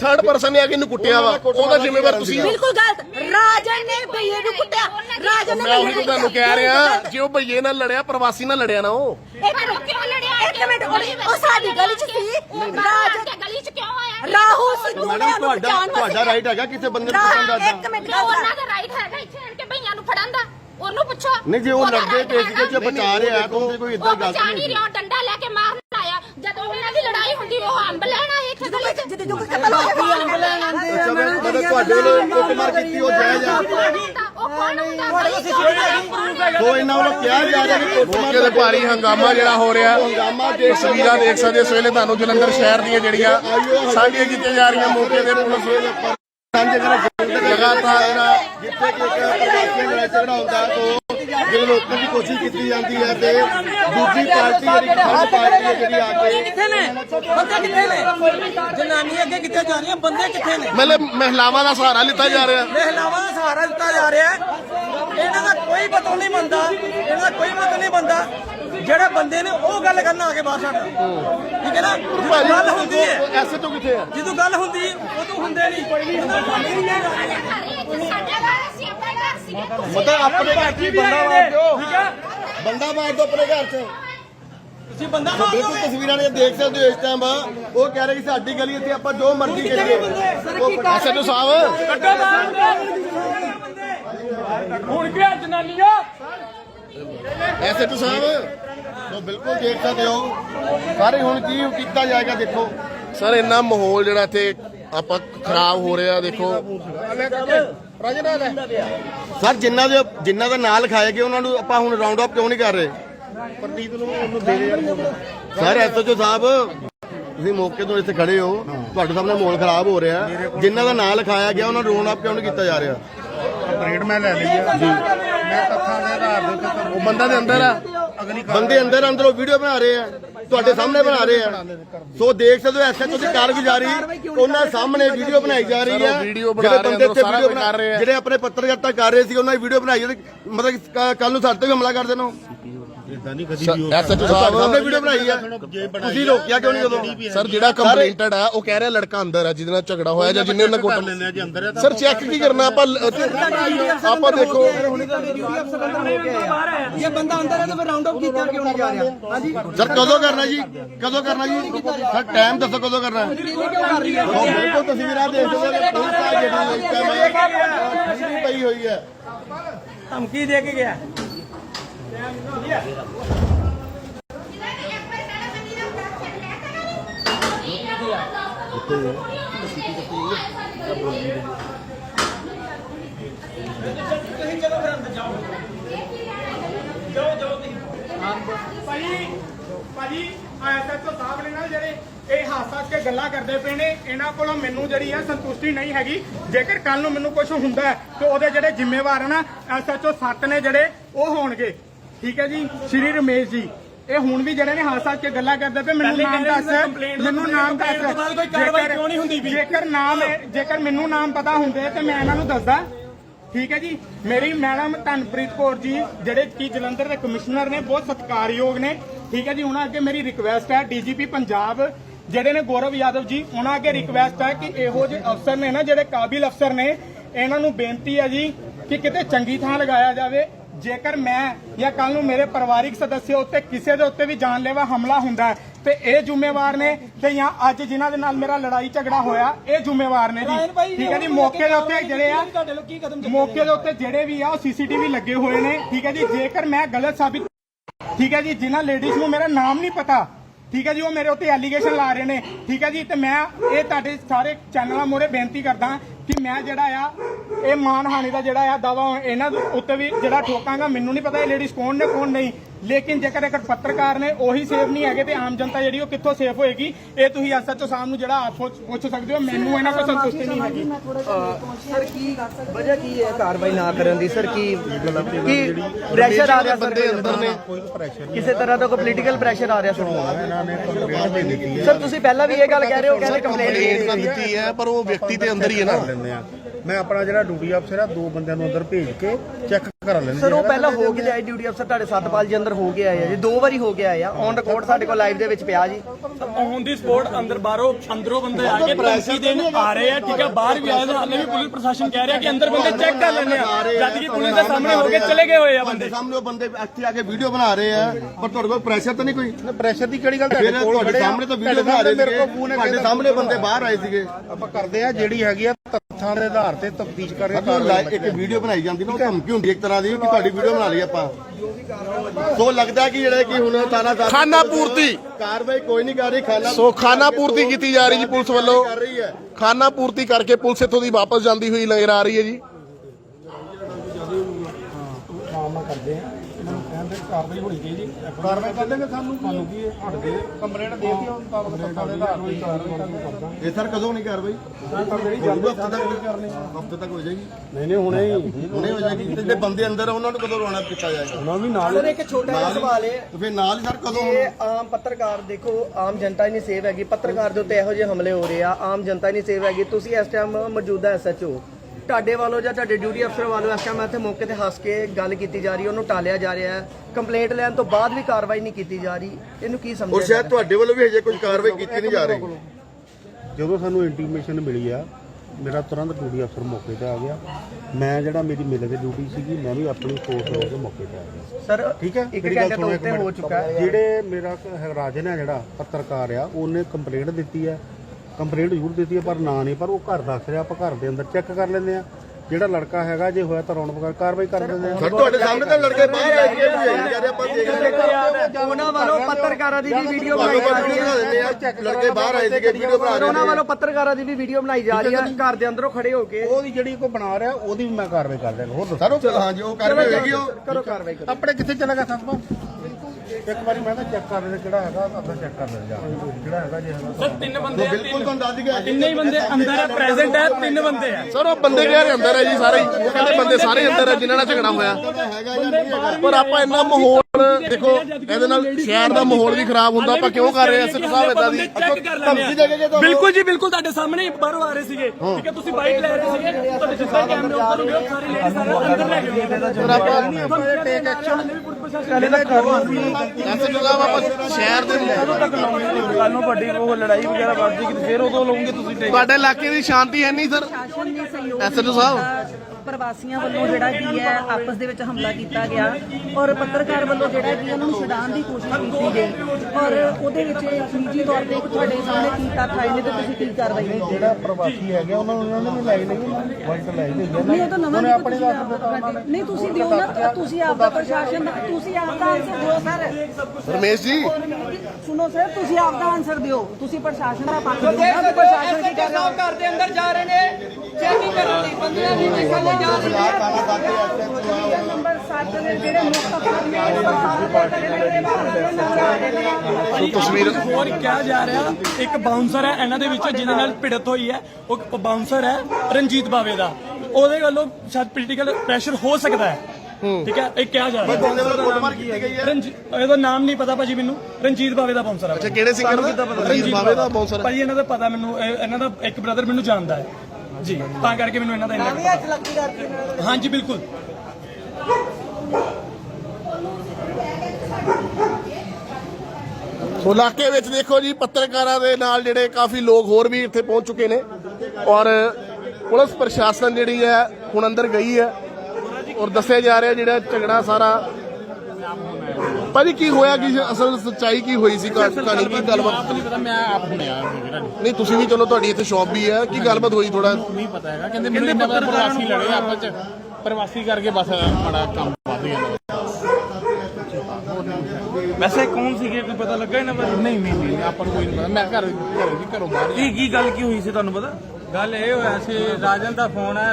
ਥਰਡ ਪਰਸਨ ਨੇ ਆ ਕੇ ਇਹਨੂੰ ਕੁੱਟਿਆ ਵਾ। ਉਹਦਾ ਜ਼ਿੰਮੇਵਾਰ ਤੁਸੀਂ ਹੋ। ਬਿਲਕੁਲ ਗਲਤ। ਰਾਜਨ ਨੇ ਭਈਏ ਨੂੰ ਕੁੱਟਿਆ। ਰਾਜਨ ਨੇ ਮੈਂ ਉਹੀ ਤਾਂ ਤੁਹਾਨੂੰ ਕਹਿ ਰਿਹਾ ਜੇ ਉਹ ਭਈਏ ਨਾਲ ਲੜਿਆ ਪ੍ਰਵਾਸੀ ਨਾਲ ਲੜਿਆ ਨਾ ਉਹ। ਇੱਕ ਮਿੰਟ ਕਿਉਂ ਲੜਿਆ? ਇੱਕ ਮਿੰਟ ਉਹ- ਉਹ ਸਾਡੀ ਗਲੀ ਚ ਸੀ। ਰਾਜਨ ਕੇ ਗਲੀ 'ਚ ਕਿਉਂ ਆਇਆ? ਰਾਹੁਲ ਸਿੱਧੂ ਨੇ ਮੈਡਮ ਉਹਨੂੰ ਤੁਹਾਡਾ ਤੁਹਾਡਾ ਰਾਈਟ ਹੈਗਾ ਕਿਸੇ ਬੰਦੇ ਨੂੰ ਪਸੰਦ ਆਦਾ ਇੱਕ ਮਿੰਟ ਉਹਨਾਂ ਦਾ ਰਾਈਟ ਹੈਗਾ ਇੱਥੇ ਆਣ ਕੇ ਭਈਆਂ ਨੂੰ ਫੜਨ ਦਾ। ਉਹਨੂੰ ਪੁੱਛੋ। ਨਹੀਂ ਜੇ ਉਹ ਲੜਦੇ ਪਏ ਸੀਗੇ ਜੇ। ਬਚਾ ਰਿਹਾ ਤਾਂ ਕੋਈ ਇਦਾਂ ਉਹ ਗੱਲ ਬਚਾ ਨਹੀਂ ਨਹੀਂ ਰਿਹਾ ਉਹ ਡੰਡਾ ਲੈ ਕੇ ਮਾਰਨ ਆਇਆ ਜਦੋਂ ਉਹਨਾਂ ਦੀ ਹੁੰਦੀ ਉਹ ਅੰਬ ਲੈਣ ਆਏ ਇੱਥੇ ਗਲੀ 'ਚ? ਜਦੋਂ ਕੋਈ ਕਤਲ ਹੋ ਗਿਆ ਅੰਬ ਲੈਣ ਆਉਂਦੇ ਆ ਮਤਲਬ ਤੁਹਾਡੇ ਵੱਲੋਂ ਕੁੱਟਮਾਰ ਕੀਤੀ ਉਹ ਜਾਇਜ਼ ਆ ਉਹ ਕੌਣ ਹੁੰਦਾ? ਗਲੀ 'ਚ ਸੋ ਇਹਨਾਂ ਵੱਲੋਂ ਕਿਹਾ ਜਾ ਰਿਹਾ ਕਿ ਕੁੱਟਮਾਰ ਮੌਕੇ ਤੇ ਭਾਰੀ ਹੰਗਾਮਾ ਜਿਹੜਾ ਹੋ ਰਿਹਾ ਹੰਗਾਮਾ ਦੇਖ ਤਸਵੀਰਾਂ ਦੇਖ ਸਕਦੇ ਇਸ ਵੇਲੇ ਤੁਹਾਨੂੰ ਜਲੰਧਰ ਸ਼ਹਿਰ ਦੀਆਂ ਜਿਹੜੀਆਂ ਸਾਂਝੀਆਂ ਕੀਤੀਆਂ ਜਾ ਰਹੀਆਂ ਮੌਕੇ ਤੇ ਪੁਲਿਸ ਸਾਂਝੇ ਜਿਹੜਾ ਲਗਾਤਾਰ ਜਿਹੜਾ ਜਿੱਥੇ ਕਿ ਇੱਕ ਪ੍ਰਵਾਸੀ ਲੜਾਈ ਝਗੜਾ ਹੁੰਦਾ ਤੋਂ ਜਿਹੜੇ ਰੋਕਣ ਦੀ ਕੋਸ਼ਿਸ਼ ਕੀਤੀ ਜਾਂਦੀ ਹੈ ਤੇ ਦੂਜੀ ਪਾਰਟੀ ਜਿਹੜੀ ਖੰਡ ਪਾਰਟੀ ਹੈ ਜਿਹੜੀ ਆ ਕੇ ਕਿੱਥੇ ਨੇ? ਬੰਦੇ ਕਿੱਥੇ ਨੇ? ਜਨਾਨੀ ਅੱਗੇ ਕਿੱਥੇ ਜਾ ਰਹੀਆਂ? ਬੰਦੇ ਕਿੱਥੇ ਨੇ? ਮਤਲਬ ਮਹਿਲਾਵਾਂ ਦਾ ਸਹਾਰਾ ਲਿੱਤਾ ਜਾ ਰਿਹਾ। ਮਹਿਲਾਵਾਂ ਦਾ ਸਹਾਰਾ ਦਿੱਤਾ ਜਾ ਰਿਹਾ। ਹੈ ਇਹਨਾਂ ਦਾ ਕੋਈ ਪਤਾ ਨਹੀਂ ਬੰਦਾ ਇਹਨਾਂ ਦਾ ਕੋਈ ਪਤਾ ਨਹੀਂ ਬੰਦਾ ਜਿਹੜੇ ਬੰਦੇ ਨੇ ਉਹ ਗੱਲ ਕਰਨ ਆ ਕੇ ਬਾਹਰ ਸਾਡਾ ਠੀਕ ਹੈ ਨਾ? ਜਦੋਂ ਗੱਲ ਹੁੰਦੀ ਹੈ। ਐਸੇ ਤੋਂ ਕਿੱਥੇ ਆ? ਜਦੋਂ ਗੱਲ ਹੁੰਦੀ ਉਦੋਂ ਹੁੰਦੇ ਨਹੀਂ। ਉਹਨਾਂ ਦਾ ਨਹੀਂ ਹੈਗਾ ਮਤਲਬ ਆਪਣੇ ਘਰ 'ਚ ਹੀ ਬੰਦਾ ਮਾਰ ਦਿਓ। ਬੰਦਾ ਮਾਰ ਦਿਓ ਆਪਣੇ ਘਰ 'ਚ। ਤੁਸੀਂ ਬੰਦਾ ਮਾਰ ਬਿਲਕੁਲ ਦੋਗੇ ਤਸਵੀਰਾਂ ਨੇ ਦੇਖ ਸਕਦੇ ਹੋ ਇਸ ਟਾਈਮ ਉਹ ਕਹਿ ਰਹੇ ਕਿ ਸਾਡੀ ਗਲੀ ਇੱਥੇ ਆਪਾਂ ਜੋ ਮਰਜ਼ੀ ਕਰੀਏ। ਉਹ ਐਸੇ ਤੋਂ ਸਾਹਿਬ। ਕੱਢੋ ਬਾਹਰ। ਹੁਣ ਕਿਹਾ ਜਨਾਨੀਆਂ ਐਸੇ ਤੋਂ ਸਾਹਿਬ ਸੋ ਬਿਲਕੁਲ ਦੇਖ ਸਕਦੇ ਹੋ। ਸਾਰੇ ਹੁਣ ਕੀ ਕੀਤਾ ਜਾਏਗਾ ਦੇਖੋ। ਸਰ ਇੰਨਾ ਮਾਹੌਲ ਜਿਹੜਾ ਇੱਥੇ ਆਪਾਂ ਖਰਾਬ ਹੋ ਰਿਹਾ ਦੇਖੋ। ਸਰ ਜਿਨ੍ਹਾਂ ਦੇ ਜਿਨ੍ਹਾਂ ਦਾ ਨਾਂ ਲਿਖਾਇਆ ਗਿਆ ਉਹਨਾਂ ਨੂੰ ਆਪਾਂ ਹੁਣ ਰਾਉਂਡ ਅਪ ਕਿਉਂ ਨਹੀਂ ਕਰ ਰਹੇ? ਸਰ ਐਸਓਚਓ ਸਾਹਿਬ ਤੁਸੀਂ ਮੌਕੇ ਤੋਂ ਇੱਥੇ ਖੜੇ ਹੋ। ਤੁਹਾਡੇ ਸਾਹਮਣੇ ਮਾਹੌਲ ਖਰਾਬ ਹੋ ਰਿਹਾ। ਜਿਨ੍ਹਾਂ ਦਾ ਨਾਂ ਲਿਖਾਇਆ ਗਿਆ ਉਹਨਾਂ ਨੂੰ ਰਾਉਂਡ ਅਪ ਕਿਉਂ ਨਹੀਂ ਕੀਤਾ ਜਾ ਰਿਹਾ? ਕੰਪਲੇਂਟ ਮੈਂ ਲੈ ਲਈ ਆ। ਮੈਂ ਤੱਥਾਂ ਦੇ ਆਧਾਰ ਦੇ ਉੱਤੇ ਉਹ ਬੰਦਾ ਦੇ ਅੰਦਰ ਆ। ਅਗਲੀ ਬੰਦੇ ਅੰਦਰ ਅੰਦਰੋਂ ਵੀਡੀਓ ਬਣਾ ਰਹੇ ਆ। ਤੁਹਾਡੇ ਸਾਹਮਣੇ ਬਣਾ ਰਹੇ ਆ। ਸੋ ਦੇਖ ਸਕਦੇ ਹੋ ਐਸਐਚਓ ਦੀ ਕਾਰਗੁਜ਼ਾਰੀ ਉਹਨਾਂ ਸਾਹਮਣੇ ਵੀਡੀਓ ਬਣਾਈ ਜਾ ਰਹੀ ਬਣਾ ਜਿਹੜੇ ਰਹੇ ਬੰਦੇ ਸਾਰਾ ਵੀਡੀਓ ਬਣਾ ਕਰ ਰਹੇ ਆ। ਜਿਹੜੇ ਆਪਣੇ ਪੱਤਰਕਾਰਤਾ ਕਰ ਰਹੇ ਸੀ ਉਹਨਾਂ ਦੀ ਵੀਡੀਓ ਬਣਾਈ ਹੈ ਤੇ ਮਤਲਬ ਕੱਲ ਨੂੰ ਸਾਡੇ ਤੇ ਵੀ ਹਮਲਾ ਕਰ ਦੇਣਾ। ਇਦਾਂ ਨਹੀਂ ਕਦੀ ਐਸਐਚਓ ਤੁਹਾਡੇ ਸਾਹਿਬ ਸਾਹਮਣੇ ਵੀਡੀਓ ਬਣਾਈ ਹੈ ਤੁਸੀਂ ਰੋਕਿਆ ਕਿਉਂ ਨਹੀਂ ਉਦੋਂ ਸਰ ਜਿਹੜਾ ਕੰਪਲੇਂਟਡ ਹੈ ਉਹ ਕਹਿ ਰਿਹਾ ਲੜਕਾ ਅੰਦਰ ਹੈ ਜਿਹਦੇ ਨਾਲ ਝਗੜਾ ਹੋਇਆ ਜਾਂ ਜਿੰਨੇ ਉਹਨਾਂ ਕੋਲ ਆ ਆ ਸਰ ਚੈੱਕ ਕੀ ਕਰਨਾ ਆਪਾਂ ਆਪਾਂ ਦੇਖੋ। ਇਹ ਬੰਦਾ ਅੰਦਰ ਹੈ ਤਾਂ ਫਿਰ ਰਾਉਂਡ ਅਪ ਕੀਤਾ ਕਿਉਂ ਨਹੀਂ ਜਾ ਰਿਹਾ? ਹਾਂਜੀ। ਸਰ ਕਦੋਂ ਕਰਨਾ ਜੀ? ਕਦੋਂ ਕਰਨਾ ਜੀ? ਸਰ ਟਾਈਮ ਦੱਸੋ ਕਦੋਂ ਕਰਨਾ ਬਿਲਕੁਲ ਤਸਵੀਰਾਂ ਦੇਖ ਹੋ ਪੁਲਿਸ ਆ ਜਿਹੜੀ ਪਈ ਹੋਈ ਹੈ ਧਮਕੀ ਦੇ ਕੇ ਗਿਆ। ਭਾਜੀ ਭਾਜੀ ਐਸਐਚਓ ਸਾਹਿਬ ਨੇ ਨਾ ਜਿਹੜੇ ਇਹ ਹਾਸਾ ਕੇ ਗੱਲਾਂ ਕਰਦੇ ਪਏ ਨੇ ਇਹਨਾਂ ਕੋਲੋਂ ਮੈਨੂੰ ਜਿਹੜੀ ਹੈ ਸੰਤੁਸ਼ਟੀ ਨਹੀਂ ਹੈਗੀ ਜੇਕਰ ਕੱਲ ਨੂੰ ਮੈਨੂੰ ਕੁਝ ਹੁੰਦਾ ਹੈ, ਤੇ ਉਹਦੇ ਜਿਹੜੇ ਜ਼ਿੰਮੇਵਾਰ ਹਨ ਐਸਐਚਓ ਸੱਤ ਨੇ ਜਿਹੜੇ ਉਹ ਹੋਣਗੇ ਠੀਕ ਹੈ ਜੀ ਸ਼੍ਰੀ ਰਮੇਸ਼ ਜੀ। ਇਹ ਹੁਣ ਵੀ ਜਿਹੜੇ ਨੇ ਹਾਸਾ ਕੇ ਗੱਲਾਂ ਕਰਦੇ ਪਏ ਮੈਨੂੰ ਨਾਮ ਦੱਸ। ਮੈਨੂੰ ਨਾਮ ਦੱਸ। ਜੇਕਰ ਜੇਕਰ ਨਾਮ ਜੇਕਰ ਮੈਨੂੰ ਨਾਮ ਪਤਾ ਹੁੰਦੇ ਤੇ ਮੈਂ ਇਹਨਾਂ ਨੂੰ ਦੱਸਦਾ। ਠੀਕ ਹੈ ਜੀ ਮੇਰੀ ਮੈਡਮ ਧਨਪ੍ਰੀਤ ਕੌਰ ਜੀ ਜਿਹੜੇ ਕਿ ਜਲੰਧਰ ਦੇ ਕਮਿਸ਼ਨਰ ਨੇ ਬਹੁਤ ਸਤਿਕਾਰਯੋਗ ਨੇ। ਠੀਕ ਹੈ ਜੀ ਉਹਨਾਂ ਅੱਗੇ ਮੇਰੀ ਰਿਕੁਐਸਟ ਹੈ ਡੀਜੀਪੀ ਪੰਜਾਬ। ਜਿਹੜੇ ਨੇ ਗੌਰਵ ਯਾਦਵ ਜੀ ਉਹਨਾਂ ਅੱਗੇ ਰਿਕੁਐਸਟ ਹੈ ਕਿ ਇਹੋ ਜਿਹੇ ਅਫਸਰ ਨੇ ਨਾ ਜਿਹੜੇ ਕਾਬਿਲ ਅਫਸਰ ਨੇ ਇਹਨਾਂ ਨੂੰ ਬੇਨਤੀ ਹੈ ਜੀ ਕਿ ਕਿਤੇ ਚੰਗੀ ਥਾਂ ਲਗਾਇਆ ਜਾਵੇ। ਜੇਕਰ ਮੈਂ ਜਾਂ ਕੱਲ ਨੂੰ ਮੇਰੇ ਪਰਿਵਾਰਿਕ ਸਦੱਸਿਆ ਉੱਤੇ ਕਿਸੇ ਦੇ ਉੱਤੇ ਵੀ ਜਾਨਲੇਵਾ ਹਮਲਾ ਹੁੰਦਾ ਤੇ ਇਹ ਜ਼ਿੰਮੇਵਾਰ ਨੇ ਤੇ ਜਾਂ ਅੱਜ ਜਿਨ੍ਹਾਂ ਦੇ ਨਾਲ ਮੇਰਾ ਲੜਾਈ ਝਗੜਾ ਹੋਇਆ ਇਹ ਜ਼ਿੰਮੇਵਾਰ ਨੇ ਜੀ। ਠੀਕ ਹੈ ਜੀ ਮੌਕੇ ਦੇ ਉੱਤੇ ਜਿਹੜੇ ਆ ਮੌਕੇ ਦੇ ਉੱਤੇ ਜਿਹੜੇ ਵੀ ਆ ਉਹ ਸੀਸੀਟੀਵੀ ਲੱਗੇ ਹੋਏ ਨੇ। ਠੀਕ ਹੈ ਜੀ ਜੇਕਰ ਮੈਂ ਗਲਤ ਸਾਬਿਤ ਠੀਕ ਹੈ ਜੀ ਜਿਨ੍ਹਾਂ ਲੇਡੀਜ਼ ਨੂੰ ਮੇਰਾ ਨਾਮ ਨਹੀਂ ਪਤਾ ਠੀਕ ਹੈ ਜੀ ਉਹ ਮੇਰੇ ਉੱਤੇ ਐਲੀਗੇਸ਼ਨ ਲਾ ਰਹੇ ਨੇ। ਠੀਕ ਹੈ ਜੀ ਤੇ ਮੈਂ ਇਹ ਤੁਹਾਡੇ ਸਾਰੇ ਚੈਨਲਾਂ ਮੋਰੇ ਬੇਨਤੀ ਕਰਦਾ ਕਿ ਮੈਂ ਜਿਹੜਾ ਆ, ਇਹ ਮਾਨਹਾਨੀ ਦਾ ਜਿਹੜਾ ਆ ਦਾਵਾ, ਇਹਨਾਂ ਉੱਤੇ ਵੀ ਜਿਹੜਾ ਠੋਕਾਂਗਾ, ਮੈਨੂੰ ਨਹੀਂ ਪਤਾ ਇਹ ਲੇਡੀਜ਼ ਕੌਣ ਨੇ, ਕੌਣ ਨਹੀਂ। ਲੇਕਿਨ ਜੇਕਰ ਇੱਕ ਪੱਤਰਕਾਰ ਨੇ ਉਹੀ ਸੇਫ ਨਹੀਂ ਹੈਗੇ ਤੇ ਆਮ ਜਨਤਾ ਜਿਹੜੀ ਉਹ ਕਿੱਥੋਂ ਸੇਫ ਹੋਏਗੀ ਇਹ ਤੁਸੀਂ ਐਸਐਚਓ ਸਾਹਿਬ ਨੂੰ ਜਿਹੜਾ ਆਪ ਪੁੱਛ ਸਕਦੇ ਹੋ ਮੈਨੂੰ ਇਹਨਾਂ ਕੋਲ ਸੰਤੁਸ਼ਟੀ ਨਹੀਂ ਹੈਗੀ। ਸਰ ਕੀ ਵਜ੍ਹਾ ਕੀ ਹੈ ਕਾਰਵਾਈ ਨਾ ਕਰਨ ਦੀ? ਸਰ ਕੀ ਕੀ ਪ੍ਰੈਸ਼ਰ ਆ ਰਿਹਾ ਸਰ ਬੰਦੇ ਅੰਦਰ ਨੇ? ਕੋਈ ਪ੍ਰੈਸ਼ਰ ਨਹੀਂ। ਕਿਸੇ ਤਰ੍ਹਾਂ ਦਾ ਕੋਈ ਪੋਲੀਟੀਕਲ ਪ੍ਰੈਸ਼ਰ ਆ ਰਿਹਾ ਸਰ? ਸਰ ਤੁਸੀਂ ਪਹਿਲਾਂ ਵੀ ਇਹ ਗੱਲ ਕਹਿ ਰਹੇ ਹੋ ਕਹਿੰਦੇ ਕੰਪਲੇਂਟ ਦਿੱਤੀ ਹੈ। ਪਰ ਉਹ ਵਿਅਕਤੀ ਦੇ ਅੰਦਰ ਹੀ ਹੈ ਨਾ। ਮੈਂ ਆਪਣਾ ਜਿਹੜਾ ਡਿਊਟੀ ਅਫਸਰ ਆ ਦੋ ਬੰਦਿਆਂ ਨੂੰ ਅੰਦਰ ਭੇਜ ਕੇ ਚੈੱਕ ਕਰਾ ਲੈਂਦੇ ਸਰ ਉਹ ਪਹਿਲਾਂ ਹੋ ਕੇ ਆਏ ਡਿਊਟੀ ਅਫਸਰ ਤੁਹਾਡੇ ਸਤਪਾਲ ਜੀ ਅੰਦਰ ਹੋ ਕੇ ਆਏ ਆ ਜੀ ਦੋ ਵਾਰੀ ਹੋ ਕੇ ਆਏ ਆ। ਔਨ ਰਿਕਾਰਡ ਸਾਡੇ ਕੋਲ ਲਾਈਵ ਦੇ ਵਿੱਚ ਪਿਆ ਜੀ। ਔਨ ਦੀ ਸਪੋਰਟ ਅੰਦਰ ਬਾਹਰੋਂ ਅੰਦਰੋਂ ਬੰਦੇ ਆ ਕੇ ਧਮਕੀ ਦੇਣ ਆ ਰਹੇ ਆ ਠੀਕ ਹੈ ਬਾਹਰ ਵੀ ਆਏ ਨੇ ਹਾਲੇ ਵੀ ਪੁਲਿਸ ਪ੍ਰਸ਼ਾਸਨ ਕਹਿ ਰਿਹਾ ਕਿ ਅੰਦਰ ਬੰਦੇ ਚੈੱਕ ਕਰ ਲੈਣੇ ਆ। ਜਦ ਕਿ ਪੁਲਿਸ ਦੇ ਸਾਹਮਣੇ ਹੋ ਕੇ ਚਲੇ ਗਏ ਹੋਏ ਆ ਬੰਦੇ ਸਾਹਮਣੇ ਉਹ ਬੰਦੇ ਇੱਥੇ ਆ ਕੇ ਵੀਡੀਓ ਬਣਾ ਰਹੇ ਆ ਪਰ ਤੁਹਾਡੇ ਕੋਲ ਪ੍ਰੈਸ਼ਰ ਤਾਂ ਨਹੀਂ ਕੋਈ? ਪ੍ਰੈਸ਼ਰ ਦੀ ਕਿਹੜੀ ਗੱਲ ਤੁਹਾਡੇ ਕੋਲ ਤੁਹਾਡੇ ਆ। ਸਾਹਮਣੇ ਤਾਂ ਵੀਡੀਓ ਬਣਾ ਰਹੇ ਮੇਰੇ ਸੀਗੇ। ਕੋਲ ਫੋਨ ਹੈ ਤੁਹਾਡੇ ਸਾਹਮਣੇ ਬੰਦੇ ਬਾਹਰ ਆਏ ਸੀਗੇ। ਆਪਾਂ ਕਰਦੇ ਆ ਜਿਹੜੀ ਹੈਗੀ ਆ ਤੱਥਾਂ ਦੇ ਆਧਾਰ ਤੇ ਤਫਤੀਸ਼ ਕਰ ਰਹੇ ਲਾਈ- ਇੱਕ ਵੀਡੀਓ ਬਣਾਈ ਜਾਂਦੀ ਨਾ ਉਹ ਧਮਕੀ ਹੁੰਦੀ ਇੱਕ ਤਰ੍ਹਾਂ ਦੀ ਕਿ ਤੁਹਾਡੀ ਵੀਡੀਓ ਬਣਾ ਲਈ ਆਪਾਂ। ਸੋ ਲੱਗਦਾ ਕਿ ਜਿਹੜਾ ਕਿ ਹੁਣ ਥਾਣਾ ਸਾਹਿਬ ਖਾਨਾ ਪੂਰਤੀ। ਕਾਰਵਾਈ ਕੋਈ ਨਹੀਂ ਕਰ ਰਹੀ ਖਾਨਾ ਸੋ ਖਾਨਾ ਪੂਰਤੀ ਕੀਤੀ ਜਾ ਰਹੀ ਜੀ ਪੁਲਿਸ ਵੱਲੋਂ। ਕਰ ਰਹੀ ਹੈ। ਖਾਨਾ ਪੂਰਤੀ ਕਰਕੇ ਪੁਲਿਸ ਇੱਥੋਂ ਦੀ ਵਾਪਸ ਜਾਂਦੀ ਹੋਈ ਨਜ਼ਰ ਆ ਰਹੀ ਹੈ ਜੀ। ਕਾਰਵਾਈ ਕਰ ਦੇਣਗੇ ਸਾਨੂੰ ਸਾਨੂੰ ਕੀ ਹਟ ਗਏ ਕੰਪਲੇਂਟ ਦੇ ਦਿੱਤੀ ਹੁਣ ਤਾਂ ਤੱਥਾਂ ਦੇ ਆਧਾਰ ਤੇ ਕਾਰਵਾਈ ਇਹ ਸਰ ਕਦੋਂ ਨਹੀਂ ਕਾਰਵਾਈ? ਹਫ਼ਤੇ ਤੱਕ? ਹਫ਼ਤੇ ਤੱਕ ਹੋ ਜਾਏਗੀ। ਨਹੀਂ ਨਹੀਂ ਹੁਣੇ ਹੀ। ਹੁਣੇ ਹੋ ਜਾਏਗੀ। ਤੇ ਜਿਹੜੇ ਬੰਦੇ ਅੰਦਰ ਆ, ਉਹਨਾਂ ਨੂੰ ਕਦੋਂ ਰੋਣਾ ਕੀਤਾ ਜਾਏਗਾ? ਉਹਨਾਂ ਵੀ ਨਾਲ ਸਰ ਇੱਕ ਛੋਟਾ ਜਿਹਾ ਸਵਾਲ ਹੈ। ਤੇ ਫਿਰ ਨਾਲ ਹੀ ਸਰ ਕਦੋਂ ਇਹ ਆਮ ਪੱਤਰਕਾਰ ਦੇਖੋ ਆਮ ਜਨਤਾ ਹੀ ਨਹੀਂ ਸੇਵ ਹੈਗੀ ਪੱਤਰਕਾਰ ਦੇ ਉੱਤੇ ਇਹੋ ਜਿਹੇ ਹਮਲੇ ਹੋ ਰਹੇ ਆ ਆਮ ਜਨਤਾ ਹੀ ਨਹੀਂ ਸੇਵ ਹੈਗੀ ਤੁਸੀਂ ਇਸ ਟਾਈਮ ਮੌਜੂਦਾ ਐਸਐਚਓ ਤੁਹਾਡੇ ਵੱਲੋਂ ਜਾਂ ਤੁਹਾਡੇ ਡਿਊਟੀ ਅਫਸਰ ਵੱਲੋਂ ਇਸ ਟਾਈਮ ਇੱਥੇ ਮੌਕੇ ਤੇ ਹੱਸ ਕੇ ਗੱਲ ਕੀਤੀ ਜਾ ਰਹੀ ਹੈ ਉਹਨੂੰ ਟਾਲਿਆ ਜਾ ਰਿਹਾ ਹੈ। ਕੰਪਲੇਂਟ ਲੈਣ ਤੋਂ ਬਾਅਦ ਵੀ ਕਾਰਵਾਈ ਨਹੀਂ ਕੀਤੀ ਜਾ ਰਹੀ। ਇਹਨੂੰ ਕੀ ਔਰ ਸਮਝਿਆ ਸ਼ਾਇਦ ਤੁਹਾਡੇ ਵੱਲੋਂ ਵੀ ਹਜੇ ਕੁਝ ਕਾਰਵਾਈ ਕੀਤੀ ਨਹੀਂ ਜਾ ਰਹੀ। ਜਦੋਂ ਸਾਨੂੰ ਇੰਟੀਮੇਸ਼ਨ ਮਿਲੀ ਆ ਮੇਰਾ ਤੁਰੰਤ ਡਿਊਟੀ ਅਫਸਰ ਮੌਕੇ ਤੇ ਆ ਗਿਆ। ਮੈਂ ਜਿਹੜਾ ਮੇਰੀ ਮਿਲੇ ਦੀ ਡਿਊਟੀ ਸੀਗੀ ਮੈਂ ਵੀ ਆਪਣੀ ਫੋਰਸ ਲੈ ਕੇ ਮੌਕੇ ਤੇ ਆ ਗਿਆ। ਸਰ ਠੀਕ ਹੈ? ਇੱਕ ਘੰਟੇ ਤੋਂ ਉੱਤੇ ਹੋ। ਚੁੱਕਾ ਹੈ। ਜਿਹੜੇ ਮੇਰਾ ਰਾਜਨ ਹੈ ਜਿਹੜਾ ਪੱਤਰਕਾਰ ਆ ਉਹਨੇ ਕੰਪਲੇਂਟ ਦਿੱਤੀ ਹੈ। ਕੰਪਲੇਂਟ ਜ਼ਰੂਰ ਦਿੱਤੀ ਹੈ ਪਰ ਨਾਂ ਨਹੀਂ ਪਰ ਉਹ ਘਰ ਦੱਸ ਰਿਹਾ ਆਪਾਂ ਘਰ ਦੇ ਅੰਦਰ ਚੈੱਕ ਕਰ ਲੈਂਦੇ ਆ। ਜਿਹੜਾ ਲੜਕਾ ਹੈਗਾ ਜੇ ਹੋਇਆ ਤਾਂ ਰੌਣਕ ਵਗੈਰ ਕਾਰਵਾਈ ਕਰ ਦਿੰਦੇ ਸਰ ਤੁਹਾਡੇ ਸਾਹਮਣੇ ਤਾਂ ਲੜਕੇ ਬਾਹਰ ਆਏ ਸੀਗੇ ਵੀ ਯਾਰ ਆਪਾਂ ਦੇਖ ਰਹੇ ਉਹਨਾਂ ਵੱਲੋਂ ਪੱਤਰਕਾਰਾਂ ਦੀ ਵੀ ਵੀਡੀਓ ਹਾਂ ਬਣਾਈ ਜਾ ਰਹੀ ਬਣਾ ਹੈ। ਦਿੰਦੇ ਆ ਲੜਕੇ ਬਾਹਰ ਆਏ ਸੀਗੇ ਵੀਡੀਓ ਬਣਾ ਰਹੇ ਉਹਨਾਂ ਵੱਲੋਂ ਪੱਤਰਕਾਰਾਂ ਦੀ ਵੀ ਵੀਡੀਓ ਬਣਾਈ ਜਾ ਰਹੀ ਹੈ ਘਰ ਦੇ ਅੰਦਰੋਂ ਖੜੇ ਹੋ ਕੇ। ਉਹਦੀ ਜਿਹੜੀ ਕੋਈ ਬਣਾ ਰਿਹਾ ਉਹਦੀ ਵੀ ਮੈਂ ਕਾਰਵਾਈ ਕਰ ਦੇਣਾ ਹੋਰ ਦੱਸੋ। ਸਰ ਉਹ ਹਾਂਜੀ ਉਹ ਕਰ ਰਹੇ ਹੈਗੇ ਉਹ ਕਰੋ ਕਾਰਵਾਈ ਕਰੋ। ਆਪਣੇ ਕਿੱਥੇ ਚਲਾ ਗਿਆ ਸਤਪਾ ਇੱਕ ਵਾਰੀ ਮੈਂ ਤਾਂ ਚੈੱਕ ਕਰ ਲੈਣਾ ਕਿਹੜਾ ਹੈਗਾ ਆਪਣਾ ਚੈੱਕ ਕਰ ਲੈਣਾ ਜਾ ਜਿਹੜਾ ਹੈਗਾ ਜੇ ਹੈਗਾ ਸਰ ਤਿੰਨ ਬੰਦੇ ਆ, ਬਿਲਕੁਲ ਤੁਹਾਨੂੰ ਦੱਸ ਦਿਆ ਤਿੰਨੇ ਹੀ ਬੰਦੇ ਅੰਦਰ ਹੈ ਪ੍ਰੈਜ਼ੈਂਟ ਹੈ ਤਿੰਨ ਬੰਦੇ ਆ। ਸਰ ਉਹ ਬੰਦੇ ਕਹਿ ਰਹੇ ਅੰਦਰ ਹੈ ਜੀ ਸਾਰੇ ਹੀ। ਉਹ ਕਹਿੰਦੇ ਬੰਦੇ ਸਾਰੇ ਅੰਦਰ ਹੈ ਜਿਨ੍ਹਾਂ ਨਾਲ ਝਗੜਾ ਹੋਇਆ। ਪਰ ਆਪਾਂ ਇੰਨਾ ਮਾਹੌਲ ਦੇਖੋ ਇਹਦੇ ਨਾਲ ਸ਼ਹਿਰ ਦਾ ਮਾਹੌਲ ਵੀ ਖਰਾਬ ਹੁੰਦਾ ਆਪਾਂ ਕਿਉਂ ਕਰ ਰਹੇ ਐ ਐਸਐਚਓ ਸਾਹਿਬ ਇਦਾਂ ਦੀ ਆ। ਬਿਲਕੁਲ ਜੀ ਬਿਲਕੁਲ ਤੁਹਾਡੇ ਸਾਹਮਣੇ ਹੀ ਬਾਹਰੋਂ ਆ ਰਹੇ ਸੀਗੇ। ਠੀਕ ਹੈ ਤੁਸੀਂ ਬਾਈਕ ਲੈ ਰਹੇ ਸੀਗੇ ਤੁਹਾਡੇ ਜਿੱਦਾਂ ਕੈਮਰੇ ਉੱਪਰ ਹੋਗੇ ਸਾਰੇ ਲੇਡੀ ਸਾਰੇ ਅੰਦਰ ਲੈ ਗਏ ਪਰ ਆਪਾਂ ਟੇਕ ਐਕਸ਼ਨ ਸ਼ਹਿਰ ਦੇ ਕੱਲ ਨੂੰ ਵੱਡੀ ਉਹ ਲੜਾਈ ਵਗੈਰਾ ਕਿ ਫਿਰ ਉਦੋਂ ਲਓਗੇ ਤੁਸੀਂ ਤੁਹਾਡੇ ਇਲਾਕੇ ਦੀ ਸ਼ਾਂਤੀ ਹੈ ਨਹੀਂ ਸਰ? ਐਸਐਚਓ ਸਾਹਿਬ? ਪ੍ਰਵਾਸੀਆਂ ਵੱਲੋਂ ਜਿਹੜਾ ਕੀ ਹੈ ਆਪਸ ਦੇ ਵਿੱਚ ਹਮਲਾ ਕੀਤਾ ਗਿਆ ਔਰ ਪੱਤਰਕਾਰ ਵੱਲੋਂ ਜਿਹੜਾ ਕੀ ਉਹਨਾਂ ਨੂੰ ਛਡਾਉਣ ਦੀ ਕੋਸ਼ਿਸ਼ ਕੀਤੀ ਗਈ। ਔਰ ਉਹਦੇ ਵਿੱਚ ਨਿੱਜੀ ਤੌਰ ਤੇ ਤੁਹਾਡੇ ਸਾਹਮਣੇ ਕੀ ਤੱਥ ਆਏ ਨੇ ਤੇ ਤੁਸੀਂ ਕੀ ਕਾਰਵਾਈ ਕੀਤੀ ਜਿਹੜਾ ਪ੍ਰਵਾਸੀ ਹੈਗੇ ਉਹਨਾਂ ਨੂੰ ਉਹਨਾਂ ਨੇ ਲਾਈ ਲਈ ਵਾਈਟ ਲਾਈ ਲਈ ਨਹੀਂ ਉਹ ਤਾਂ ਨਵਾਂ ਕੀਤਾ ਆਪਣੀ। ਨਹੀਂ ਤੁਸੀਂ ਦਿਓ ਨਾ ਤੁਸੀਂ ਆਪ ਦਾ ਪ੍ਰਸ਼ਾਸਨ ਤੁਸੀਂ ਆਪ ਦਾ ਆਨਸਰ ਦਿਓ ਸਰ। ਰਮੇਸ਼ ਜੀ। ਸੁਣੋ ਸਰ ਤੁਸੀਂ ਆਪ ਦਾ ਆਨਸਰ ਦਿਓ। ਤੁਸੀਂ ਪ੍ਰਸ਼ਾਸਨ ਦਾ ਪੱਖ ਕਿ ਪ੍ਰਸ਼ਾਸਨ ਕੀ ਕਰ ਰਿਹਾ ਘਰ ਦੇ ਅੰਦਰ ਜਾ ਰਹੇ ਨੇ। ਚੈਕਿੰਗ ਕਰਨ ਲਈ ਬੰਦਿਆਂ ਦੀ ਨਿਕਲਣੇ ਜਾ ਰਹੇ ਨੇ ਨੰਬਰ 7 ਦੇ ਜਿਹੜੇ ਮੁੱਖ ਅਫਸਰ ਨੇ ਸਰਕਾਰ ਦੇ ਕਰੇ ਨੇ ਸੋ ਤਸਵੀਰ ਹੋਰ ਕਿਹਾ ਜਾ ਰਿਹਾ ਇੱਕ ਬਾਉਂਸਰ ਹੈ ਇਹਨਾਂ ਦੇ ਵਿੱਚ ਜਿਹਦੇ ਨਾਲ ਭਿੜਤ ਹੋਈ ਹੈ। ਉਹ ਬਾਉਂਸਰ ਹੈ ਰਣਜੀਤ ਬਾਵੇ ਦਾ। ਉਹਦੇ ਵੱਲੋਂ ਸ਼ਾਇਦ ਪੋਲੀਟੀਕਲ ਪ੍ਰੈਸ਼ਰ ਹੋ ਸਕਦਾ ਹੈ। ਠੀਕ ਹੈ? ਇਹ ਕਿਹਾ ਜਾ ਰਿਹਾ। ਹੈ ਰਣਜੀਤ ਇਹਦਾ ਨਾਮ ਨਹੀਂ ਪਤਾ ਭਾਜੀ ਮੈਨੂੰ। ਰਣਜੀਤ ਬਾਵੇ ਦਾ ਬਾਉਂਸਰ ਹੈ ਅੱਛਾ ਕਿਹੜੇ ਸਿੰਗਰ ਦਾ? ਰਣਜੀਤ ਬਾਵੇ ਦਾ ਬੌਂਸਰ ਭਾਜੀ ਇਹਨਾਂ ਦਾ ਪਤਾ ਮੈਨੂੰ ਇਹ- ਇਹਨਾਂ ਦਾ ਇੱਕ ਬ੍ਰਦਰ ਮੈਨੂੰ ਜਾਣਦਾ ਹੈ। ਜੀ ਤਾਂ ਕਰਕੇ ਮੈਨੂੰ ਇਹਨਾਂ ਦਾ ਇੰਨਾ ਕੁ ਪਤਾ। ਲੱਗਦੀ ਕਰਦੀ ਹਾਂਜੀ ਬਿਲਕੁਲ ਸੋ ਇਲਾਕੇ ਵਿੱਚ ਦੇਖੋ ਜੀ ਪੱਤਰਕਾਰਾਂ ਦੇ ਨਾਲ ਜਿਹੜੇ ਕਾਫੀ ਲੋਕ ਹੋਰ ਵੀ ਇੱਥੇ ਪਹੁੰਚ ਚੁੱਕੇ ਨੇ ਔਰ ਪੁਲਿਸ ਪ੍ਰਸ਼ਾਸਨ ਜਿਹੜੀ ਹੈ ਹੁਣ ਅੰਦਰ ਗਈ ਹੈ ਔਰ ਦੱਸਿਆ ਜਾ ਰਿਹਾ ਜਿਹੜਾ ਝਗੜਾ ਸਾਰਾ ਭਾਜੀ ਕੀ ਹੋਇਆ? ਕੀ? ਅਸਲ ਸੱਚਾਈ ਕੀ ਹੋਈ ਸੀ? ਕਹਾ- ਕਹਾਣੀ ਕੀ ਗੱਲਬਾਤ? ਨਹੀਂ ਪਤਾ ਮੈਂ ਆਪ ਜਿਹੜਾ ਨਹੀਂ। ਤੁਸੀਂ ਵੀ ਚਲੋ ਤੁਹਾਡੀ ਇੱਥੇ ਸ਼ਾਪ ਵੀ ਹੈ। ਕੀ ਗੱਲਬਾਤ ਹੋਈ ਥੋੜਾ ਨਹੀਂ ਪਤਾ ਹੈਗਾ। ਕਹਿੰਦੇ ਮੈਨੂੰ ਇੰਨਾ ਪਤਾ ਪ੍ਰਵਾਸੀ ਲੜੇ ਆਪਸ ਚ ਪ੍ਰਵਾਸੀ ਕਰਕੇ ਬਸ ਬੜਾ ਕੰਮ ਵੱਧ ਗਿਆ। ਵੈਸੇ ਕੌਣ ਸੀਗੇ? ਕੋਈ ਪਤਾ ਲੱਗਾ ਇਹਨਾਂ ਬਾਰੇ? ਨਹੀਂ ਨਹੀਂ ਨਹੀਂ ਆਪਾਂ ਨੂੰ ਕੋਈ ਨਹੀਂ ਪਤਾ। ਮੈਂ ਘਰ ਘਰੋਂ ਦੀ ਘਰੋਂ ਬਾਹਰ ਕੀ ਕੀ ਗੱਲ ਕੀ ਹੋਈ ਸੀ ਤੁਹਾਨੂੰ ਪਤਾ? ਗੱਲ ਇਹ ਹੋਇਆ ਸੀ ਰਾਜਨ ਦਾ ਫੋਨ ਆਇਆ